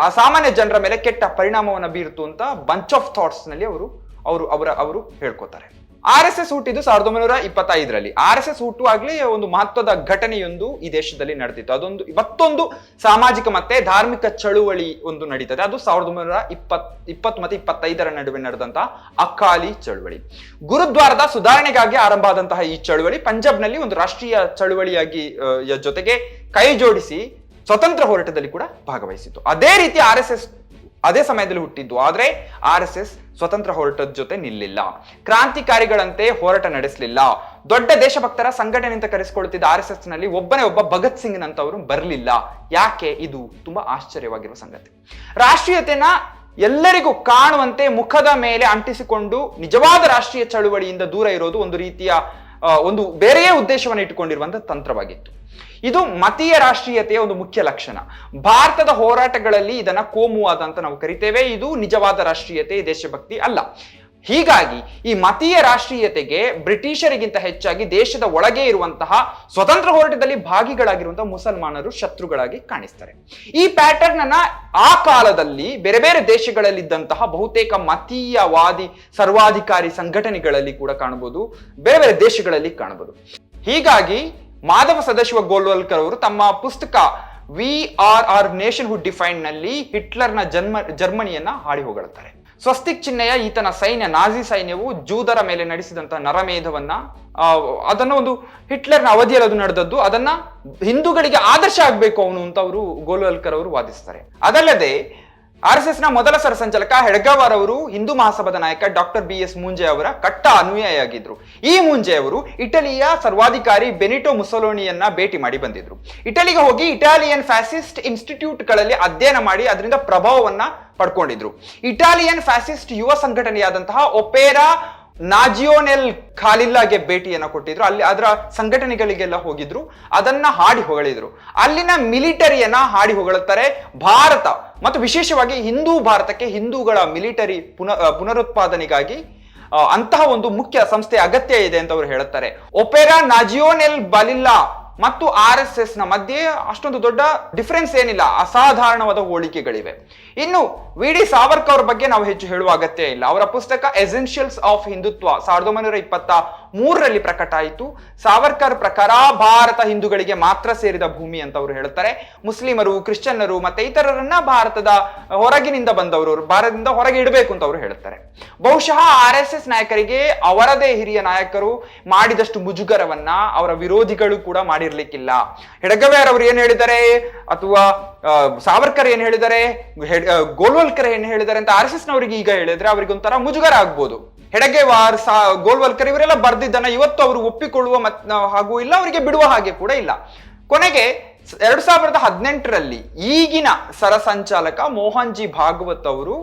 ಅಸಾಮಾನ್ಯ ಜನರ ಮೇಲೆ ಕೆಟ್ಟ ಪರಿಣಾಮವನ್ನು ಬೀರಿತು ಅಂತ ಬಂಚ್ ಆಫ್ ಥಾಟ್ಸ್ನಲ್ಲಿ ಅವರು ಅವರು, ಅವರ, ಅವರು ಹೇಳ್ಕೊತಾರೆ. ಆರ್ ಎಸ್ ಎಸ್ ಹುಟ್ಟಿದ್ದು ಸಾವಿರದ ಒಂಬೈನೂರ ಇಪ್ಪತ್ತೈದರಲ್ಲಿ. ಆರ್ ಎಸ್ ಎಸ್ ಹುಟ್ಟುವಾಗಲೇ ಒಂದು ಮಹತ್ವದ ಘಟನೆಯೊಂದು ಈ ದೇಶದಲ್ಲಿ ನಡೆದಿತ್ತು. ಅದೊಂದು, ಮತ್ತೊಂದು ಸಾಮಾಜಿಕ ಮತ್ತೆ ಧಾರ್ಮಿಕ ಚಳುವಳಿ ಒಂದು ನಡೀತದೆ. ಅದು ಸಾವಿರದ ಒಂಬೈನೂರ ಇಪ್ಪತ್, ಇಪ್ಪತ್ತು ಮತ್ತೆ ಇಪ್ಪತ್ತೈದರ ನಡುವೆ ನಡೆದಂತಹ ಅಕಾಲಿ ಚಳುವಳಿ. ಗುರುದ್ವಾರದ ಸುಧಾರಣೆಗಾಗಿ ಆರಂಭ ಆದಂತಹ ಈ ಚಳುವಳಿ ಪಂಜಾಬ್ನಲ್ಲಿ ಒಂದು ರಾಷ್ಟ್ರೀಯ ಚಳುವಳಿಯಾಗಿ ಜೊತೆಗೆ ಕೈ ಜೋಡಿಸಿ ಸ್ವತಂತ್ರ ಹೋರಾಟದಲ್ಲಿ ಕೂಡ ಭಾಗವಹಿಸಿತು ಅದೇ ರೀತಿ ಆರ್ ಎಸ್ ಎಸ್ ಅದೇ ಸಮಯದಲ್ಲಿ ಹುಟ್ಟಿದ್ದು. ಆದ್ರೆ ಆರ್ ಎಸ್ ಎಸ್ ಸ್ವತಂತ್ರ ಹೋರಾಟದ ಜೊತೆ ನಿಲ್ಲಿಲ್ಲ. ಕ್ರಾಂತಿಕಾರಿಗಳಂತೆ ಹೋರಾಟ ನಡೆಸಲಿಲ್ಲ. ದೊಡ್ಡ ದೇಶಭಕ್ತರ ಸಂಘಟನೆ ಅಂತ ಕರೆಸಿಕೊಳ್ಳುತ್ತಿದ್ದ ಆರ್ ಎಸ್ ಎಸ್ನಲ್ಲಿ ಒಬ್ಬನೇ ಒಬ್ಬ ಭಗತ್ ಸಿಂಗ್ ನಂತವರು ಬರಲಿಲ್ಲ. ಯಾಕೆ? ಇದು ತುಂಬಾ ಆಶ್ಚರ್ಯವಾಗಿರುವ ಸಂಗತಿ. ರಾಷ್ಟ್ರೀಯತೆನ ಎಲ್ಲರಿಗೂ ಕಾಣುವಂತೆ ಮುಖದ ಮೇಲೆ ಅಂಟಿಸಿಕೊಂಡು ನಿಜವಾದ ರಾಷ್ಟ್ರೀಯ ಚಳುವಳಿಯಿಂದ ದೂರ ಇರೋದು ಒಂದು ರೀತಿಯ ಒಂದು ಬೇರೆಯೇ ಉದ್ದೇಶವನ್ನು ಇಟ್ಟುಕೊಂಡಿರುವಂತಹ ತಂತ್ರವಾಗಿತ್ತು. ಇದು ಮತೀಯ ರಾಷ್ಟ್ರೀಯತೆಯ ಒಂದು ಮುಖ್ಯ ಲಕ್ಷಣ. ಭಾರತದ ಹೋರಾಟಗಳಲ್ಲಿ ಇದನ್ನ ಕೋಮುವಾದ ಅಂತ ನಾವು ಕರಿತೇವೆ. ಇದು ನಿಜವಾದ ರಾಷ್ಟ್ರೀಯತೆ, ದೇಶಭಕ್ತಿ ಅಲ್ಲ. ಹೀಗಾಗಿ ಈ ಮತೀಯ ರಾಷ್ಟ್ರೀಯತೆಗೆ ಬ್ರಿಟಿಷರಿಗಿಂತ ಹೆಚ್ಚಾಗಿ ದೇಶದ ಒಳಗೆ ಇರುವಂತಹ ಸ್ವತಂತ್ರ ಹೋರಾಟದಲ್ಲಿ ಭಾಗಿಗಳಾಗಿರುವಂತಹ ಮುಸಲ್ಮಾನರು ಶತ್ರುಗಳಾಗಿ ಕಾಣಿಸ್ತಾರೆ. ಈ ಪ್ಯಾಟರ್ನ್ ಅನ್ನ ಆ ಕಾಲದಲ್ಲಿ ಬೇರೆ ಬೇರೆ ದೇಶಗಳಲ್ಲಿದ್ದಂತಹ ಬಹುತೇಕ ಮತೀಯವಾದಿ ಸರ್ವಾಧಿಕಾರಿ ಸಂಘಟನೆಗಳಲ್ಲಿ ಕೂಡ ಕಾಣಬಹುದು. ಬೇರೆ ಬೇರೆ ದೇಶಗಳಲ್ಲಿ ಕಾಣಬಹುದು. ಹೀಗಾಗಿ ಮಾಧವ ಸದಾಶಿವ ಗೋಲ್ವಲ್ಕರ್ ಅವರು ತಮ್ಮ ಪುಸ್ತಕ we or our nationhood ಡಿಫೈನ್ನಲ್ಲಿ ಹಿಟ್ಲರ್ನ ಜನ್ಮ, ಜರ್ಮನಿಯನ್ನ ಹಾಡಿ ಹೊಗಳುತ್ತಾರೆ ಸ್ವಸ್ತಿಕ್ ಚಿಹ್ನೆಯ ಈತನ ಸೈನ್ಯ, ನಾಜಿ ಸೈನ್ಯವು ಜೂದರ ಮೇಲೆ ನಡೆಸಿದಂತಹ ನರಮೇಧವನ್ನ ಅದನ್ನ ಒಂದು ಹಿಟ್ಲರ್ನ ಅವಧಿಯಲ್ಲಿ ಅದು ನಡೆದದ್ದು. ಅದನ್ನ ಹಿಂದೂಗಳಿಗೆ ಆದರ್ಶ ಆಗ್ಬೇಕು ಅವನು ಅಂತ ಅವರು ಗೋಲ್ವಲ್ಕರ್ ಅವರು ವಾದಿಸ್ತಾರೆ. ಅದಲ್ಲದೆ ಆರ್ ಎಸ್ ಎಸ್ನ ಮೊದಲ ಸರಸಂಚಾಲಕ ಹೆಡ್ಗವಾರ್ ಅವರು ಹಿಂದೂ ಮಹಾಸಭಾದ ನಾಯಕ ಡಾಕ್ಟರ್ ಬಿ ಎಸ್ ಮುಂಜೆ ಅವರ ಕಟ್ಟ ಅನುಯಾಯಿಯಾಗಿದ್ರು. ಈ ಮುಂಜೆ ಅವರು ಇಟಲಿಯ ಸರ್ವಾಧಿಕಾರಿ ಬೆನಿಟೋ ಮುಸೋಲೋನಿಯನ್ನ ಭೇಟಿ ಮಾಡಿ ಬಂದಿದ್ರು. ಇಟಲಿಗೆ ಹೋಗಿ ಇಟಾಲಿಯನ್ ಫ್ಯಾಸಿಸ್ಟ್ ಇನ್ಸ್ಟಿಟ್ಯೂಟ್ಗಳಲ್ಲಿ ಅಧ್ಯಯನ ಮಾಡಿ ಅದರಿಂದ ಪ್ರಭಾವವನ್ನ ಪಡ್ಕೊಂಡಿದ್ರು. ಇಟಾಲಿಯನ್ ಫ್ಯಾಸಿಸ್ಟ್ ಯುವ ಸಂಘಟನೆಯಾದಂತಹ ಒಪೇರಾ ನಾಜಿಯೋನೆಲ್ ಖಾಲಿಲ್ಲಾಗೆ ಭೇಟಿಯನ್ನು ಕೊಟ್ಟಿದ್ರು. ಅಲ್ಲಿ ಅದರ ಸಂಘಟನೆಗಳಿಗೆಲ್ಲ ಹೋಗಿದ್ರು. ಅದನ್ನ ಹಾಡಿ ಹೊಗಳಿದ್ರು. ಅಲ್ಲಿನ ಮಿಲಿಟರಿಯನ್ನ ಹಾಡಿ ಹೊಗಳುತ್ತಾರೆ ಭಾರತ. ಮತ್ತು ವಿಶೇಷವಾಗಿ ಹಿಂದೂ ಭಾರತಕ್ಕೆ ಹಿಂದೂಗಳ ಮಿಲಿಟರಿ ಪುನ ಪುನರುತ್ಪಾದನೆಗಾಗಿ ಅಂತಹ ಒಂದು ಮುಖ್ಯ ಸಂಸ್ಥೆ ಅಗತ್ಯ ಇದೆ ಅಂತ ಅವರು ಹೇಳುತ್ತಾರೆ. ಒಪೆರಾ ನಾಜಿಯೋನೆಲ್ ಬಲಿಲ್ಲಾ ಮತ್ತು ಆರ್ ಎಸ್ ಎಸ್ನ ಮಧ್ಯೆ ಅಷ್ಟೊಂದು ದೊಡ್ಡ ಡಿಫರೆನ್ಸ್ ಏನಿಲ್ಲ, ಅಸಾಧಾರಣವಾದ ಹೋಲಿಕೆಗಳಿವೆ ಇನ್ನು ವಿ ಡಿ ಸಾವರ್ಕರ್ ಬಗ್ಗೆ ನಾವು ಹೆಚ್ಚು ಹೇಳುವ ಅಗತ್ಯ ಇಲ್ಲ. ಅವರ ಪುಸ್ತಕ ಎಸೆನ್ಷಿಯಲ್ಸ್ ಆಫ್ ಹಿಂದುತ್ವ ಸಾವಿರದ ಒಂಬೈನೂರ ಇಪ್ಪತ್ತ ಮೂರರಲ್ಲಿ ಪ್ರಕಟ ಆಯಿತು. ಸಾವರ್ಕರ್ ಪ್ರಕಾರ ಭಾರತ ಹಿಂದೂಗಳಿಗೆ ಮಾತ್ರ ಸೇರಿದ ಭೂಮಿ ಅಂತ ಅವರು ಹೇಳ್ತಾರೆ. ಮುಸ್ಲಿಮರು, ಕ್ರಿಶ್ಚಿಯನ್ನರು ಮತ್ತೆ ಇತರರನ್ನ ಭಾರತದ ಹೊರಗಿನಿಂದ ಬಂದವರು, ಭಾರತದಿಂದ ಹೊರಗೆ ಇಡಬೇಕು ಅಂತ ಅವರು ಹೇಳ್ತಾರೆ. ಬಹುಶಃ ಆರ್ ಎಸ್ ಎಸ್ ನಾಯಕರಿಗೆ ಅವರದೇ ಹಿರಿಯ ನಾಯಕರು ಮಾಡಿದಷ್ಟು ಮುಜುಗರವನ್ನ ಅವರ ವಿರೋಧಿಗಳು ಕೂಡ ಮಾಡಿರ್ಲಿಕ್ಕಿಲ್ಲ. ಹೆಡಗವೇರ್ ಅವರು ಏನ್ ಹೇಳಿದ್ದಾರೆ? ಅಥವಾ ಸಾವರ್ಕರ್ ಏನ್ ಹೇಳಿದ್ದಾರೆ? ಗೋಲ್ವಲ್ಕರ್ ಏನ್ ಹೇಳಿದ್ದಾರೆ ಅಂತ ಆರ್ ಎಸ್ ಎಸ್ ನವರಿಗೆ ಈಗ ಹೇಳಿದ್ರೆ ಅವರಿಗೆ ಒಂಥರ ಮುಜುಗರ ಆಗ್ಬೋದು. ಹೆಡಗೇವಾರ್ ಸಾ ಗೋಲ್ವಲ್ಕರ್ ಇವರೆಲ್ಲ ಬರ್ದಿದ್ದನ್ನ ಇವತ್ತು ಅವರು ಒಪ್ಪಿಕೊಳ್ಳುವ ಮತ್ ಹಾಗೂ ಇಲ್ಲ, ಅವರಿಗೆ ಬಿಡುವ ಹಾಗೆ ಕೂಡ ಇಲ್ಲ. ಕೊನೆಗೆ ಎರಡು ಸಾವಿರದ ಹದಿನೆಂಟರಲ್ಲಿ ಈಗಿನ ಸರಸಂಚಾಲಕ ಮೋಹನ್ ಜಿ ಭಾಗವತ್ ಅವರು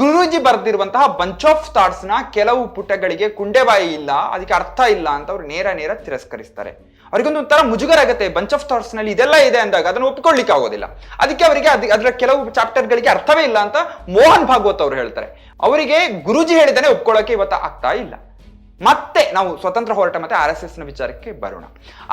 ಗುರುಜಿ ಬರೆದಿರುವಂತಹ ಬಂಚ್ ಆಫ್ ಥಾಟ್ಸ್ನ ಕೆಲವು ಪುಟಗಳಿಗೆ ಕುಂಡೆಬಾಯಿ ಇಲ್ಲ, ಅದಕ್ಕೆ ಅರ್ಥ ಇಲ್ಲ ಅಂತ ಅವರು ನೇರ ನೇರ ತಿರಸ್ಕರಿಸ್ತಾರೆ. ಅವರಿಗೊಂದು ಒಂಥರ ಮುಜುಗರ ಆಗುತ್ತೆ ಬಂಚ್ ಆಫ್ ಥಾಟ್ಸ್ನಲ್ಲಿ ಇದೆಲ್ಲ ಇದೆ ಅಂದಾಗ ಅದನ್ನು ಒಪ್ಪಿಕೊಳ್ಳಿಕ್ಕೆ ಆಗೋದಿಲ್ಲ. ಅದಕ್ಕೆ ಅವರಿಗೆ ಅದ್- ಅದರ ಕೆಲವು ಚಾಪ್ಟರ್ ಗಳಿಗೆ ಅರ್ಥವೇ ಇಲ್ಲ ಅಂತ ಮೋಹನ್ ಭಾಗವತ್ ಅವರು ಹೇಳ್ತಾರೆ. ಅವರಿಗೆ ಗುರುಜಿ ಹೇಳಿದಾನೆ ಒಪ್ಕೊಳ್ಳೋಕೆ ಇವತ್ತು ಆಗ್ತಾ ಇಲ್ಲ. ಮತ್ತೆ ನಾವು ಸ್ವತಂತ್ರ ಹೋರಾಟ ಮತ್ತೆ ಆರ್ ಎಸ್ ಎಸ್ನ ವಿಚಾರಕ್ಕೆ ಬರೋಣ.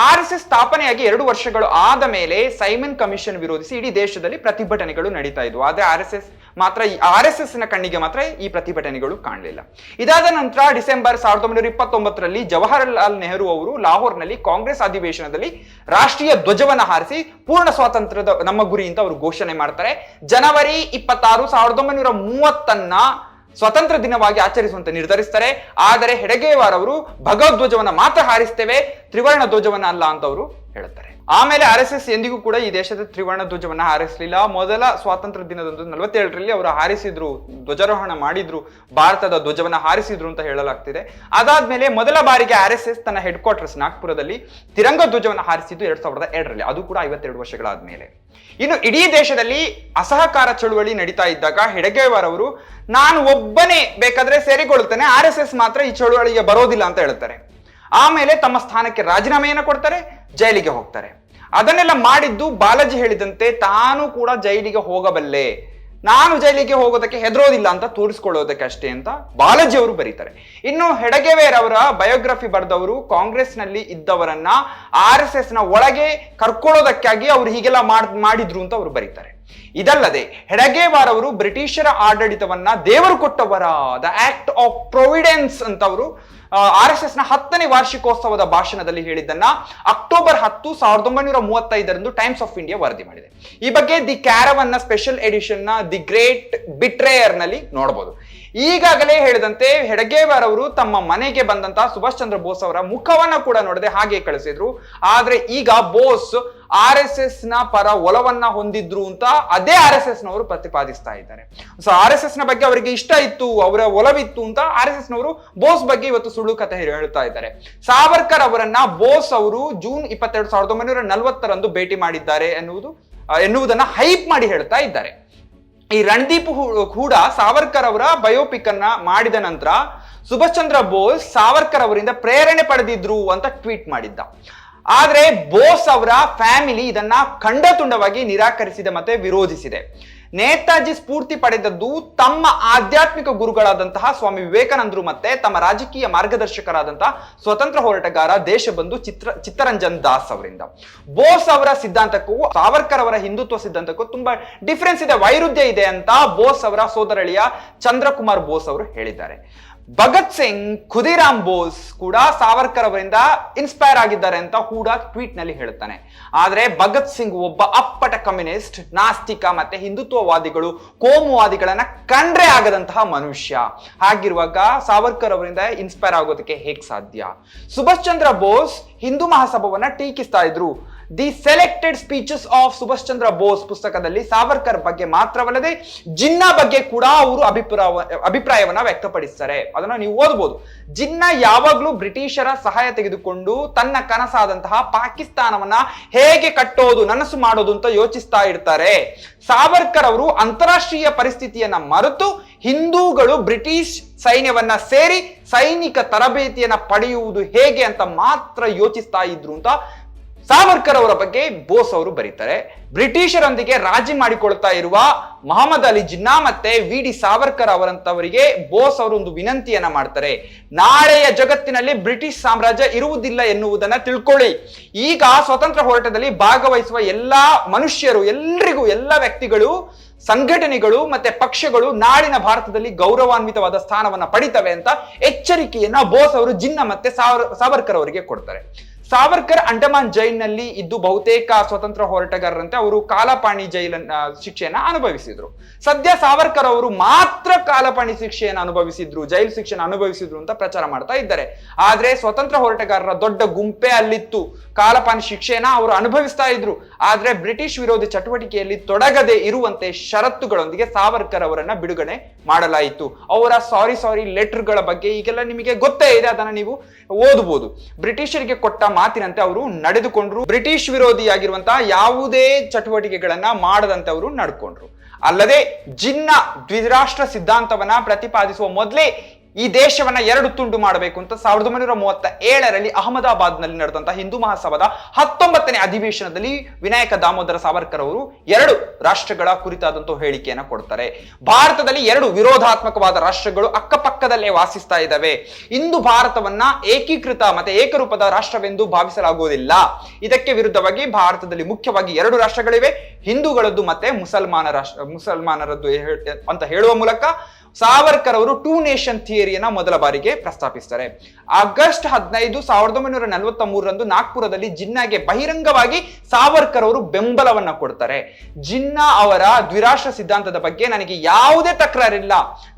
ಆರ್ ಎಸ್ ಎಸ್ ಸ್ಥಾಪನೆಯಾಗಿ ಎರಡು ವರ್ಷಗಳು ಆದ ಮೇಲೆ ಸೈಮನ್ ಕಮಿಷನ್ ವಿರೋಧಿಸಿ ಇಡೀ ದೇಶದಲ್ಲಿ ಪ್ರತಿಭಟನೆಗಳು ನಡೀತಾ ಇದ್ವು. ಆದ್ರೆ ಆರ್ ಎಸ್ ಎಸ್ ಮಾತ್ರ ಈ ಆರ್ ಎಸ್ ಎಸ್ನ ಕಣ್ಣಿಗೆ ಮಾತ್ರ ಈ ಪ್ರತಿಭಟನೆಗಳು ಕಾಣಲಿಲ್ಲ. ಇದಾದ ನಂತರ ಡಿಸೆಂಬರ್ ಸಾವಿರದ ಒಂಬೈನೂರ ಇಪ್ಪತ್ತೊಂಬತ್ತರಲ್ಲಿ ಜವಾಹರಲಾಲ್ ನೆಹರು ಅವರು ಲಾಹೋರ್ನಲ್ಲಿ ಕಾಂಗ್ರೆಸ್ ಅಧಿವೇಶನದಲ್ಲಿ ರಾಷ್ಟ್ರೀಯ ಧ್ವಜವನ್ನ ಹಾರಿಸಿ ಪೂರ್ಣ ಸ್ವಾತಂತ್ರ್ಯದ ನಮ್ಮ ಗುರಿ ಅಂತ ಅವರು ಘೋಷಣೆ ಮಾಡ್ತಾರೆ. ಜನವರಿ ಇಪ್ಪತ್ತಾರು ಸಾವಿರದ ಒಂಬೈನೂರ ಮೂವತ್ತನ್ನ ಸ್ವತಂತ್ರ ದಿನವಾಗಿ ಆಚರಿಸುವಂತೆ ನಿರ್ಧರಿಸ್ತಾರೆ. ಆದರೆ ಹೆಡಗೇವಾರ್ ಅವರು ಭಗವಧ್ವಜವನ್ನ ಮಾತ್ರ ಹಾರಿಸ್ತೇವೆ ತ್ರಿವರ್ಣ ಧ್ವಜವನ್ನ ಅಲ್ಲ ಅಂತ ಅವರು ಹೇಳುತ್ತಾರೆ. ಆಮೇಲೆ ಆರ್ ಎಂದಿಗೂ ಕೂಡ ಈ ದೇಶದ ತ್ರಿವರ್ಣ ಧ್ವಜವನ್ನ ಹಾರಿಸಲಿಲ್ಲ. ಮೊದಲ ಸ್ವಾತಂತ್ರ್ಯ ದಿನದಂದು ನಲವತ್ತೇಳರಲ್ಲಿ ಅವರು ಹಾರಿಸಿದ್ರು, ಧ್ವಜಾರೋಹಣ ಮಾಡಿದ್ರು, ಭಾರತದ ಧ್ವಜವನ್ನ ಹಾರಿಸಿದ್ರು ಅಂತ ಹೇಳಲಾಗ್ತಿದೆ. ಅದಾದ್ಮೇಲೆ ಮೊದಲ ಬಾರಿಗೆ ಆರ್ ಎಸ್ ಎಸ್ ತನ್ನ ಹೆಡ್ ಕ್ವಾರ್ಟರ್ಸ್ ನಾಗ್ಪುರದಲ್ಲಿ ತಿರಂಗ ಧ್ವಜವನ್ನ ಹಾರಿಸಿದ್ದು ಎರಡ್ ಸಾವಿರದ ಎರಡರಲ್ಲಿ, ಅದು ಕೂಡ ಐವತ್ತೆರಡು ವರ್ಷಗಳಾದ್ಮೇಲೆ. ಇನ್ನು ಇಡೀ ದೇಶದಲ್ಲಿ ಅಸಹಕಾರ ಚಳುವಳಿ ನಡೀತಾ ಇದ್ದಾಗ ಹೆಡಗೇವಾರ್ ಅವರು ನಾನು ಒಬ್ಬನೇ ಬೇಕಾದ್ರೆ ಸೇರಿಕೊಳ್ಳುತ್ತೇನೆ ಆರ್ ಎಸ್ ಮಾತ್ರ ಈ ಚಳುವಳಿಗೆ ಬರೋದಿಲ್ಲ ಅಂತ ಹೇಳ್ತಾರೆ. ಆಮೇಲೆ ತಮ್ಮ ಸ್ಥಾನಕ್ಕೆ ರಾಜೀನಾಮೆಯನ್ನು ಕೊಡ್ತಾರೆ ಜೈಲಿಗೆ ಹೋಗ್ತಾರೆ. ಅದನ್ನೆಲ್ಲ ಮಾಡಿದ್ದು ಬಾಲಾಜಿ ಹೇಳಿದಂತೆ ತಾನು ಕೂಡ ಜೈಲಿಗೆ ಹೋಗಬಲ್ಲೆ. ನಾನು ಜೈಲಿಗೆ ಹೋಗೋದಕ್ಕೆ ಹೆದರೋದಿಲ್ಲ ಅಂತ ತೋರಿಸ್ಕೊಳ್ಳೋದಕ್ಕೆ ಅಷ್ಟೇ ಅಂತ ಬಾಲಾಜಿ ಅವರು ಬರೀತಾರೆ. ಇನ್ನು ಹೆಡಗೆವೇರ್ ಅವರ ಬಯೋಗ್ರಫಿ ಬರೆದವರು ಕಾಂಗ್ರೆಸ್ನಲ್ಲಿ ಇದ್ದವರನ್ನ ಆರ್ ಎಸ್ ಎಸ್ನ ಒಳಗೆ ಕರ್ಕೊಳ್ಳೋದಕ್ಕಾಗಿ ಅವರು ಹೀಗೆಲ್ಲ ಮಾಡ್, ಮಾಡಿದ್ರು ಅಂತ ಅವರು ಬರೀತಾರೆ. ಇದಲ್ಲದೆ ಹೆಡಗೇವಾರ್ ಅವರು ಬ್ರಿಟಿಷರ ಆಡಳಿತವನ್ನ ದೇವರು ಕೊಟ್ಟವರ ದ ಆಕ್ಟ್ ಆಫ್ ಪ್ರೊವಿಡೆನ್ಸ್ ಅಂತ ಅವರು ಆರ್ ಎಸ್ ಎಸ್ನ ಹತ್ತನೇ ವಾರ್ಷಿಕೋತ್ಸವದ ಭಾಷಣದಲ್ಲಿ ಹೇಳಿದ್ದನ್ನ ಅಕ್ಟೋಬರ್ ಹತ್ತು ಸಾವಿರದ ಒಂಬೈನೂರ ಮೂವತ್ತೈದರಂದು ಟೈಮ್ಸ್ ಆಫ್ ಇಂಡಿಯಾ ವರದಿ ಮಾಡಿದೆ. ಈ ಬಗ್ಗೆ ದಿ ಕ್ಯಾರವನ್ನ ಸ್ಪೆಷಲ್ ಎಡಿಷನ್ನ ದಿ ಗ್ರೇಟ್ ಬಿಟ್ರೇಯರ್ನಲ್ಲಿ ನೋಡಬಹುದು ಈಗಾಗಲೇ ಹೇಳಿದಂತೆ ಹೆಡಗೇವಾರ್ ಅವರು ತಮ್ಮ ಮನೆಗೆ ಬಂದಂತಹ ಸುಭಾಷ್ ಚಂದ್ರ ಬೋಸ್ ಅವರ ಮುಖವನ್ನ ಕೂಡ ನೋಡದೆ ಹಾಗೆ ಕಳಿಸಿದ್ರು. ಆದ್ರೆ ಈಗ ಬೋಸ್ ಆರ್ ಎಸ್ ಎಸ್ನ ಪರ ಒಲವನ್ನ ಹೊಂದಿದ್ರು ಅಂತ ಅದೇ ಆರ್ ಎಸ್ ಎಸ್ ನವರು ಪ್ರತಿಪಾದಿಸ್ತಾ ಇದ್ದಾರೆ. ಸೊ ಆರ್ ಎಸ್ ಎಸ್ನ ಬಗ್ಗೆ ಅವರಿಗೆ ಇಷ್ಟ ಇತ್ತು, ಅವರ ಒಲವಿತ್ತು ಅಂತ ಆರ್ ಎಸ್ ಎಸ್ ನವರು ಬೋಸ್ ಬಗ್ಗೆ ಇವತ್ತು ಸುಳ್ಳು ಕಥೆ ಹೇಳ್ತಾ ಇದ್ದಾರೆ. ಸಾವರ್ಕರ್ ಅವರನ್ನ ಬೋಸ್ ಅವರು ಜೂನ್ ಇಪ್ಪತ್ತೆರಡು ಸಾವಿರದ ಒಂಬೈನೂರ ನಲವತ್ತರಂದು ಭೇಟಿ ಮಾಡಿದ್ದಾರೆ ಎನ್ನುವುದು ಎನ್ನುವುದನ್ನ ಹೈಪ್ ಮಾಡಿ ಹೇಳ್ತಾ ಇದ್ದಾರೆ. ಈ ರಣದೀಪ್ ಕೂಡ ಸಾವರ್ಕರ್ ಅವರ ಬಯೋಪಿಕ್ ಅನ್ನ ಮಾಡಿದ ನಂತರ ಸುಭಾಷ್ ಚಂದ್ರ ಬೋಸ್ ಸಾವರ್ಕರ್ ಅವರಿಂದ ಪ್ರೇರಣೆ ಪಡೆದಿದ್ರು ಅಂತ ಟ್ವೀಟ್ ಮಾಡಿದ್ದ. ಆದ್ರೆ ಬೋಸ್ ಅವರ ಫ್ಯಾಮಿಲಿ ಇದನ್ನ ಖಂಡತುಂಡವಾಗಿ ನಿರಾಕರಿಸಿದೆ ಮತ್ತೆ ವಿರೋಧಿಸಿದೆ. ನೇತಾಜಿ ಸ್ಫೂರ್ತಿ ಪಡೆದದ್ದು ತಮ್ಮ ಆಧ್ಯಾತ್ಮಿಕ ಗುರುಗಳಾದಂತಹ ಸ್ವಾಮಿ ವಿವೇಕಾನಂದರು ಮತ್ತೆ ತಮ್ಮ ರಾಜಕೀಯ ಮಾರ್ಗದರ್ಶಕರಾದಂತಹ ಸ್ವತಂತ್ರ ಹೋರಾಟಗಾರ ದೇಶಬಂಧು ಚಿತ್ರ, ಚಿತ್ತರಂಜನ್ ದಾಸ್ ಅವರಿಂದ. ಬೋಸ್ ಅವರ ಸಿದ್ಧಾಂತಕ್ಕೂ ಸಾವರ್ಕರ್ ಅವರ ಹಿಂದುತ್ವ ಸಿದ್ಧಾಂತಕ್ಕೂ ತುಂಬಾ ಡಿಫರೆನ್ಸ್ ಇದೆ, ವೈರುಧ್ಯ ಇದೆ ಅಂತ ಬೋಸ್ ಅವರ ಸೋದರಳಿಯ ಚಂದ್ರಕುಮಾರ್ ಬೋಸ್ ಅವರು ಹೇಳಿದ್ದಾರೆ. ಭಗತ್ ಸಿಂಗ್ ಖುದಿರಾಮ್ ಬೋಸ್ ಕೂಡ ಸಾವರ್ಕರ್ ಅವರಿಂದ ಇನ್ಸ್ಪೈರ್ ಆಗಿದ್ದಾರೆ ಅಂತ ಕೂಡ ಟ್ವೀಟ್ನಲ್ಲಿ ಹೇಳ್ತಾನೆ ಆದ್ರೆ ಭಗತ್ ಸಿಂಗ್ ಒಬ್ಬ ಅಪ್ಪಟ ಕಮ್ಯುನಿಸ್ಟ್ ನಾಸ್ತಿಕ ಮತ್ತೆ ಹಿಂದುತ್ವವಾದಿಗಳು, ಕೋಮುವಾದಿಗಳನ್ನ ಕಂಡ್ರೆ ಆಗದಂತಹ ಮನುಷ್ಯ. ಹಾಗಿರುವಾಗ ಸಾವರ್ಕರ್ ಅವರಿಂದ ಇನ್ಸ್ಪೈರ್ ಆಗೋದಕ್ಕೆ ಹೇಗ್ ಸಾಧ್ಯ? ಸುಭಾಷ್ ಚಂದ್ರ ಬೋಸ್ ಹಿಂದೂ ಮಹಾಸಭವನ್ನ ಟೀಕಿಸ್ತಾ ಇದ್ರು. The selected speeches of Subhash Chandra Bose ಪುಸ್ತಕದಲ್ಲಿ ಸಾವರ್ಕರ್ ಬಗ್ಗೆ ಮಾತ್ರವಲ್ಲದೆ ಜಿನ್ನಾ ಬಗ್ಗೆ ಕೂಡ ಅವರು ಅಭಿಪ್ರಾಯ, ಅಭಿಪ್ರಾಯವನ್ನ ವ್ಯಕ್ತಪಡಿಸ್ತಾರೆ. ಅದನ್ನ ನೀವು ಓದಬಹುದು ಜಿನ್ನಾ ಯಾವಾಗ್ಲೂ ಬ್ರಿಟಿಷರ ಸಹಾಯ ತೆಗೆದುಕೊಂಡು ತನ್ನ ಕನಸಾದಂತಹ ಪಾಕಿಸ್ತಾನವನ್ನ ಹೇಗೆ ಕಟ್ಟೋದು, ನನಸು ಮಾಡೋದು ಅಂತ ಯೋಚಿಸ್ತಾ ಇರ್ತಾರೆ. ಸಾವರ್ಕರ್ ಅವರು ಅಂತಾರಾಷ್ಟ್ರೀಯ ಪರಿಸ್ಥಿತಿಯನ್ನ ಮರೆತು ಹಿಂದೂಗಳು ಬ್ರಿಟಿಷ್ ಸೈನ್ಯವನ್ನ ಸೇರಿ ಸೈನಿಕ ತರಬೇತಿಯನ್ನ ಪಡೆಯುವುದು ಹೇಗೆ ಅಂತ ಮಾತ್ರ ಯೋಚಿಸ್ತಾ ಇದ್ರು ಅಂತ ಸಾವರ್ಕರ್ ಅವರ ಬಗ್ಗೆ ಬೋಸ್ ಅವರು ಬರೀತಾರೆ. ಬ್ರಿಟಿಷರೊಂದಿಗೆ ರಾಜಿ ಮಾಡಿಕೊಳ್ತಾ ಇರುವ ಮಹಮ್ಮದ್ ಅಲಿ ಜಿನ್ನಾ ಮತ್ತೆ ವಿ ಡಿ ಸಾವರ್ಕರ್ ಅವರಂತವರಿಗೆ ಬೋಸ್ ಅವರು ಒಂದು ವಿನಂತಿಯನ್ನ ಮಾಡ್ತಾರೆ. ನಾಳೆಯ ಜಗತ್ತಿನಲ್ಲಿ ಬ್ರಿಟಿಷ್ ಸಾಮ್ರಾಜ್ಯ ಇರುವುದಿಲ್ಲ ಎನ್ನುವುದನ್ನ ತಿಳ್ಕೊಳ್ಳಿ. ಈಗ ಸ್ವತಂತ್ರ ಹೋರಾಟದಲ್ಲಿ ಭಾಗವಹಿಸುವ ಎಲ್ಲಾ ಮನುಷ್ಯರು, ಎಲ್ರಿಗೂ ಎಲ್ಲ ವ್ಯಕ್ತಿಗಳು, ಸಂಘಟನೆಗಳು ಮತ್ತೆ ಪಕ್ಷಗಳು ನಾಡಿನ ಭಾರತದಲ್ಲಿ ಗೌರವಾನ್ವಿತವಾದ ಸ್ಥಾನವನ್ನ ಪಡಿತವೆ ಅಂತ ಎಚ್ಚರಿಕೆಯನ್ನ ಬೋಸ್ ಅವರು ಜಿನ್ನ ಮತ್ತೆ ಸಾವರ್ ಸಾವರ್ಕರ್ ಅವರಿಗೆ ಕೊಡ್ತಾರೆ. ಸಾವರ್ಕರ್ ಅಂಡಮಾನ್ ಜೈಲ್ನಲ್ಲಿ ಇದ್ದು ಬಹುತೇಕ ಸ್ವತಂತ್ರ ಹೋರಾಟಗಾರರಂತೆ ಅವರು ಕಾಲಪಾಣಿ ಜೈಲನ್ನ ಶಿಕ್ಷೆಯನ್ನ ಅನುಭವಿಸಿದ್ರು. ಸದ್ಯ ಸಾವರ್ಕರ್ ಅವರು ಮಾತ್ರ ಕಾಲಪಾಣಿ ಶಿಕ್ಷೆಯನ್ನು ಅನುಭವಿಸಿದ್ರು, ಜೈಲ್ ಶಿಕ್ಷೆಯನ್ನು ಅನುಭವಿಸಿದ್ರು ಅಂತ ಪ್ರಚಾರ ಮಾಡ್ತಾ ಇದ್ದಾರೆ. ಆದ್ರೆ ಸ್ವತಂತ್ರ ಹೋರಾಟಗಾರರ ದೊಡ್ಡ ಗುಂಪೆ ಅಲ್ಲಿತ್ತು. ಕಾಲಪಾಣಿ ಶಿಕ್ಷೆಯನ್ನ ಅವರು ಅನುಭವಿಸ್ತಾ ಇದ್ರು. ಆದ್ರೆ ಬ್ರಿಟಿಷ್ ವಿರೋಧಿ ಚಟುವಟಿಕೆಯಲ್ಲಿ ತೊಡಗದೆ ಇರುವಂತೆ ಷರತ್ತುಗಳೊಂದಿಗೆ ಸಾವರ್ಕರ್ ಅವರನ್ನ ಬಿಡುಗಡೆ ಮಾಡಲಾಯಿತು. ಅವರ ಸಾರಿ ಸಾರಿ ಲೆಟರ್ಗಳ ಬಗ್ಗೆ ಈಗೆಲ್ಲ ನಿಮಗೆ ಗೊತ್ತೇ ಇದೆ, ಅದನ್ನ ನೀವು ಓದಬಹುದು ಬ್ರಿಟಿಷರಿಗೆ ಕೊಟ್ಟ ಮಾತಿನಂತೆ ಅವರು ನಡೆದುಕೊಂಡ್ರು. ಬ್ರಿಟಿಷ್ ವಿರೋಧಿಯಾಗಿರುವಂತಹ ಯಾವುದೇ ಚಟುವಟಿಕೆಗಳನ್ನ ಮಾಡದಂತೆ ಅವರು ನಡ್ಕೊಂಡ್ರು. ಅಲ್ಲದೆ ಜಿನ್ನ ದ್ವಿರಾಷ್ಟ್ರ ಸಿದ್ಧಾಂತವನ್ನ ಪ್ರತಿಪಾದಿಸುವ ಮೊದಲೇ ಈ ದೇಶವನ್ನ ಎರಡು ತುಂಡು ಮಾಡಬೇಕು ಅಂತ ಸಾವಿರದ ಒಂಬೈನೂರ ಮೂವತ್ತ ಏಳರಲ್ಲಿ ಅಹಮದಾಬಾದ್ನಲ್ಲಿ ನಡೆದಂತಹ ಹಿಂದೂ ಮಹಾಸಭಾದ ಹತ್ತೊಂಬತ್ತನೇ ಅಧಿವೇಶನದಲ್ಲಿ ವಿನಾಯಕ ದಾಮೋದರ ಸಾವರ್ಕರ್ ಅವರು ಎರಡು ರಾಷ್ಟ್ರಗಳ ಕುರಿತಾದಂತಹ ಹೇಳಿಕೆಯನ್ನು ಕೊಡ್ತಾರೆ. ಭಾರತದಲ್ಲಿ ಎರಡು ವಿರೋಧಾತ್ಮಕವಾದ ರಾಷ್ಟ್ರಗಳು ಅಕ್ಕಪಕ್ಕದಲ್ಲೇ ವಾಸಿಸ್ತಾ ಇದ್ದಾವೆ. ಇಂದು ಭಾರತವನ್ನ ಏಕೀಕೃತ ಮತ್ತೆ ಏಕರೂಪದ ರಾಷ್ಟ್ರವೆಂದು ಭಾವಿಸಲಾಗುವುದಿಲ್ಲ. ಇದಕ್ಕೆ ವಿರುದ್ಧವಾಗಿ ಭಾರತದಲ್ಲಿ ಮುಖ್ಯವಾಗಿ ಎರಡು ರಾಷ್ಟ್ರಗಳಿವೆ. ಹಿಂದೂಗಳದ್ದು ಮತ್ತೆ ಮುಸಲ್ಮಾನ ರಾಷ್ಟ್ರ, ಮುಸಲ್ಮಾನರದ್ದು ಅಂತ ಹೇಳುವ ಮೂಲಕ ಸಾವರ್ಕರ್ ಅವರು ಟೂ ನೇಷನ್ ಥಿಯರಿಯನ್ನ ಮೊದಲ ಬಾರಿಗೆ ಪ್ರಸ್ತಾಪಿಸ್ತಾರೆ. ಆಗಸ್ಟ್ ಹದಿನೈದು ಸಾವಿರದ ಒಂಬೈನೂರ ನಲವತ್ತ ಮೂರರಂದು ನಾಗ್ಪುರದಲ್ಲಿ ಜಿನ್ನಾಗೆ ಬಹಿರಂಗವಾಗಿ ಸಾವರ್ಕರ್ ಅವರು ಬೆಂಬಲವನ್ನ ಕೊಡ್ತಾರೆ. ಜಿನ್ನಾ ಅವರ ದ್ವಿರಾಷ್ಟ್ರ ಸಿದ್ಧಾಂತದ ಬಗ್ಗೆ ನನಗೆ ಯಾವುದೇ ತಕರಾರಿಲ್ಲ.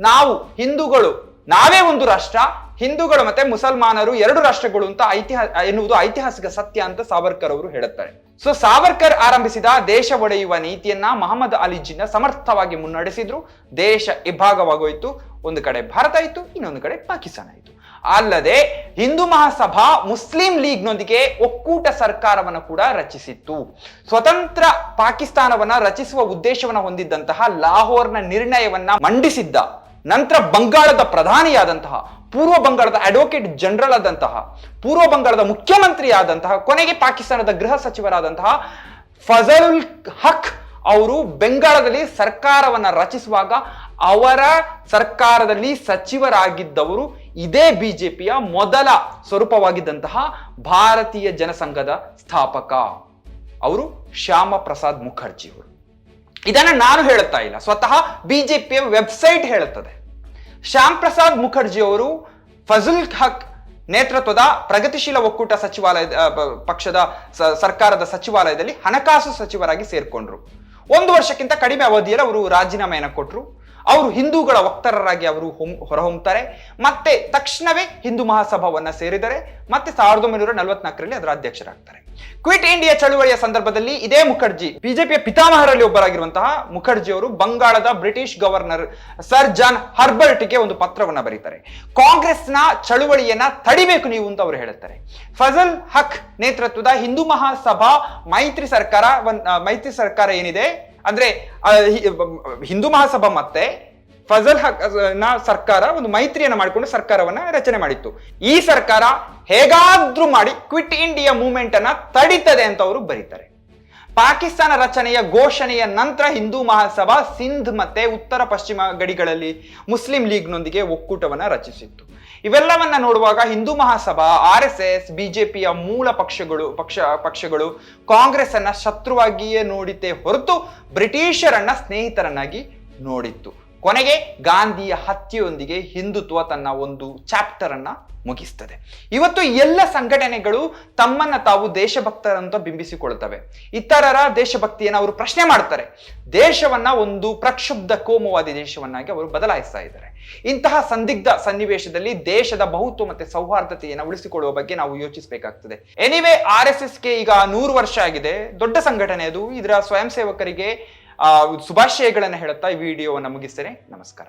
ನಾವು ಹಿಂದೂಗಳು, ನಾವೇ ಒಂದು ರಾಷ್ಟ್ರ ಹಿಂದೂಗಳು ಮತ್ತೆ ಮುಸಲ್ಮಾನರು ಎರಡು ರಾಷ್ಟ್ರಗಳು ಅಂತ ಐತಿಹಾಸ ಎನ್ನುವುದು ಐತಿಹಾಸಿಕ ಸತ್ಯ ಅಂತ ಸಾವರ್ಕರ್ ಅವರು ಹೇಳುತ್ತಾರೆ. ಸೊ ಸಾವರ್ಕರ್ ಆರಂಭಿಸಿದ ದೇಶ ಒಡೆಯುವ ನೀತಿಯನ್ನ ಮಹಮ್ಮದ್ ಅಲಿ ಜಿನ್ನ ಸಮರ್ಥವಾಗಿ ಮುನ್ನಡೆಸಿದ್ರು. ದೇಶ ಇಬ್ಬಾಗವಾಗೋಯ್ತು ಒಂದು ಕಡೆ ಭಾರತ ಆಯಿತು, ಇನ್ನೊಂದು ಕಡೆ ಪಾಕಿಸ್ತಾನ ಆಯ್ತು. ಅಲ್ಲದೆ ಹಿಂದೂ ಮಹಾಸಭಾ ಮುಸ್ಲಿಂ ಲೀಗ್ನೊಂದಿಗೆ ಒಕ್ಕೂಟ ಸರ್ಕಾರವನ್ನು ಕೂಡ ರಚಿಸಿತ್ತು. ಸ್ವತಂತ್ರ ಪಾಕಿಸ್ತಾನವನ್ನ ರಚಿಸುವ ಉದ್ದೇಶವನ್ನ ಹೊಂದಿದ್ದಂತಹ ಲಾಹೋರ್ನ ನಿರ್ಣಯವನ್ನ ಮಂಡಿಸಿದ್ದ ನಂತರ ಬಂಗಾಳದ ಪ್ರಧಾನಿಯಾದಂತಹ, ಪೂರ್ವ ಬಂಗಾಳದ ಅಡ್ವೊಕೇಟ್ ಜನರಲ್ ಆದಂತಹ, ಪೂರ್ವ ಬಂಗಾಳದ ಮುಖ್ಯಮಂತ್ರಿ ಆದಂತಹ ಕೊನೆಗೆ ಪಾಕಿಸ್ತಾನದ ಗೃಹ ಸಚಿವರಾದಂತಹ ಫಜಲ್ ಹಕ್ ಅವರು ಬೆಂಗಾಳದಲ್ಲಿ ಸರ್ಕಾರವನ್ನ ರಚಿಸುವಾಗ ಅವರ ಸರ್ಕಾರದಲ್ಲಿ ಸಚಿವರಾಗಿದ್ದವರು ಇದೇ ಬಿಜೆಪಿಯ ಮೊದಲ ಸ್ವರೂಪವಾಗಿದ್ದಂತಹ ಭಾರತೀಯ ಜನಸಂಘದ ಸ್ಥಾಪಕ. ಅವರು ಶ್ಯಾಮ ಪ್ರಸಾದ್ ಮುಖರ್ಜಿ ಅವರು ಇದನ್ನ ನಾನು ಹೇಳುತ್ತಾ ಇಲ್ಲ. ಸ್ವತಃ ಬಿಜೆಪಿಯ ವೆಬ್ಸೈಟ್ ಹೇಳುತ್ತದೆ. ಶ್ಯಾಮ್ ಪ್ರಸಾದ್ ಮುಖರ್ಜಿ ಅವರು ಫಜುಲ್ ಹಕ್ ನೇತೃತ್ವದ ಪ್ರಗತಿಶೀಲ ಒಕ್ಕೂಟ ಸಚಿವಾಲಯ ಪಕ್ಷದ ಸರ್ಕಾರದ ಸಚಿವಾಲಯದಲ್ಲಿ ಹಣಕಾಸು ಸಚಿವರಾಗಿ ಸೇರ್ಕೊಂಡ್ರು. ಒಂದು ವರ್ಷಕ್ಕಿಂತ ಕಡಿಮೆ ಅವಧಿಯಲ್ಲಿ ಅವರು ರಾಜೀನಾಮೆಯನ್ನು ಕೊಟ್ಟರು ಅವರು ಹಿಂದೂಗಳ ವಕ್ತಾರರಾಗಿ ಅವರು ಹೊಮ್- ಹೊರಹೊಮ್ಮುತ್ತಾರೆ ಮತ್ತೆ ತಕ್ಷಣವೇ ಹಿಂದೂ ಮಹಾಸಭಾವನ್ನ ಸೇರಿದರೆ, ಮತ್ತೆ ಸಾವಿರದ ಒಂಬೈನೂರ ನಲವತ್ನಾಲ್ಕರಲ್ಲಿ ಅದರ ಅಧ್ಯಕ್ಷರಾಗ್ತಾರೆ. ಕ್ವಿಟ್ ಇಂಡಿಯಾ ಚಳುವಳಿಯ ಸಂದರ್ಭದಲ್ಲಿ ಇದೇ ಮುಖರ್ಜಿ, ಬಿಜೆಪಿಯ ಪಿತಾಮಹರಲ್ಲಿ ಒಬ್ಬರಾಗಿರುವಂತಹ ಮುಖರ್ಜಿ ಅವರು ಬಂಗಾಳದ ಬ್ರಿಟಿಷ್ ಗವರ್ನರ್ ಸರ್ ಜಾನ್ ಹರ್ಬರ್ಟ್ಗೆ ಒಂದು ಪತ್ರವನ್ನ ಬರೀತಾರೆ. ಕಾಂಗ್ರೆಸ್ನ ಚಳುವಳಿಯನ್ನ ತಡಿಬೇಕು ನೀವು ಅಂತ ಅವರು ಹೇಳುತ್ತಾರೆ ಫಜಲ್ ಹಕ್ ನೇತೃತ್ವದ ಹಿಂದೂ ಮಹಾಸಭಾ ಮೈತ್ರಿ ಸರ್ಕಾರ ಮೈತ್ರಿ ಸರ್ಕಾರ ಏನಿದೆ? ಅಂದ್ರೆ ಹಿಂದೂ ಮಹಾಸಭಾ ಮತ್ತೆ ಫಜಲ್ ಹಕ್ನ ಸರ್ಕಾರ ಒಂದು ಮೈತ್ರಿಯನ್ನ ಮಾಡಿಕೊಂಡು ಸರ್ಕಾರವನ್ನ ರಚನೆ ಮಾಡಿತ್ತು. ಈ ಸರ್ಕಾರ ಹೇಗಾದ್ರೂ ಮಾಡಿ ಕ್ವಿಟ್ ಇಂಡಿಯಾ ಮೂವ್ಮೆಂಟ್ ಅನ್ನ ತಡೀತದೆ ಅಂತ ಅವರು ಬರೀತಾರೆ. ಪಾಕಿಸ್ತಾನ ರಚನೆಯ ಘೋಷಣೆಯ ನಂತರ ಹಿಂದೂ ಮಹಾಸಭಾ ಸಿಂಧ್ ಮತ್ತೆ ಉತ್ತರ ಪಶ್ಚಿಮ ಗಡಿಗಳಲ್ಲಿ ಮುಸ್ಲಿಂ ಲೀಗ್ನೊಂದಿಗೆ ಒಕ್ಕೂಟವನ್ನ ರಚಿಸಿತ್ತು. ಇವೆಲ್ಲವನ್ನ ನೋಡುವಾಗ Hindu Mahasabha, R S S, ಬಿಜೆಪಿಯ ಮೂಲ ಪಕ್ಷಗಳು, ಪಕ್ಷ, ಪಕ್ಷಗಳು ಕಾಂಗ್ರೆಸ್ ಅನ್ನ ಶತ್ರುವಾಗಿಯೇ ನೋಡಿತೆ ಹೊರತು ಬ್ರಿಟಿಷರನ್ನ ಸ್ನೇಹಿತರನ್ನಾಗಿ ನೋಡಿತ್ತು. ಕೊನೆಗೆ ಗಾಂಧಿಯ ಹತ್ಯೆಯೊಂದಿಗೆ ಹಿಂದುತ್ವ ತನ್ನ ಒಂದು ಚಾಪ್ಟರ್ ಅನ್ನ ಮುಗಿಸ್ತದೆ. ಇವತ್ತು ಎಲ್ಲ ಸಂಘಟನೆಗಳು ತಮ್ಮನ್ನ ತಾವು ದೇಶಭಕ್ತರಂತ ಬಿಂಬಿಸಿಕೊಳ್ತವೆ. ಇತರರ ದೇಶಭಕ್ತಿಯನ್ನು ಅವರು ಪ್ರಶ್ನೆ ಮಾಡ್ತಾರೆ. ದೇಶವನ್ನ ಒಂದು ಪ್ರಕ್ಷುಬ್ಧ ಕೋಮುವಾದಿ ದೇಶವನ್ನಾಗಿ ಅವರು ಬದಲಾಯಿಸ್ತಾ ಇದ್ದಾರೆ. ಇಂತಹ ಸಂದಿಗ್ಧ ಸನ್ನಿವೇಶದಲ್ಲಿ ದೇಶದ ಬಹುತ್ವ ಮತ್ತೆ ಸೌಹಾರ್ದತೆಯನ್ನು ಉಳಿಸಿಕೊಳ್ಳುವ ಬಗ್ಗೆ ನಾವು ಯೋಚಿಸಬೇಕಾಗ್ತದೆ. ಎನಿವೆ ಆರ್ ಎಸ್ ಎಸ್ಗೆ ಈಗ ನೂರು ವರ್ಷ ಆಗಿದೆ. ದೊಡ್ಡ ಸಂಘಟನೆ ಅದು. ಇದರ ಸ್ವಯಂ ಸೇವಕರಿಗೆ ಶುಭಾಶಯಗಳನ್ನು ಹೇಳುತ್ತಾ ಈ ವಿಡಿಯೋವನ್ನು ಮುಗಿಸ್ತೇನೆ. ನಮಸ್ಕಾರ.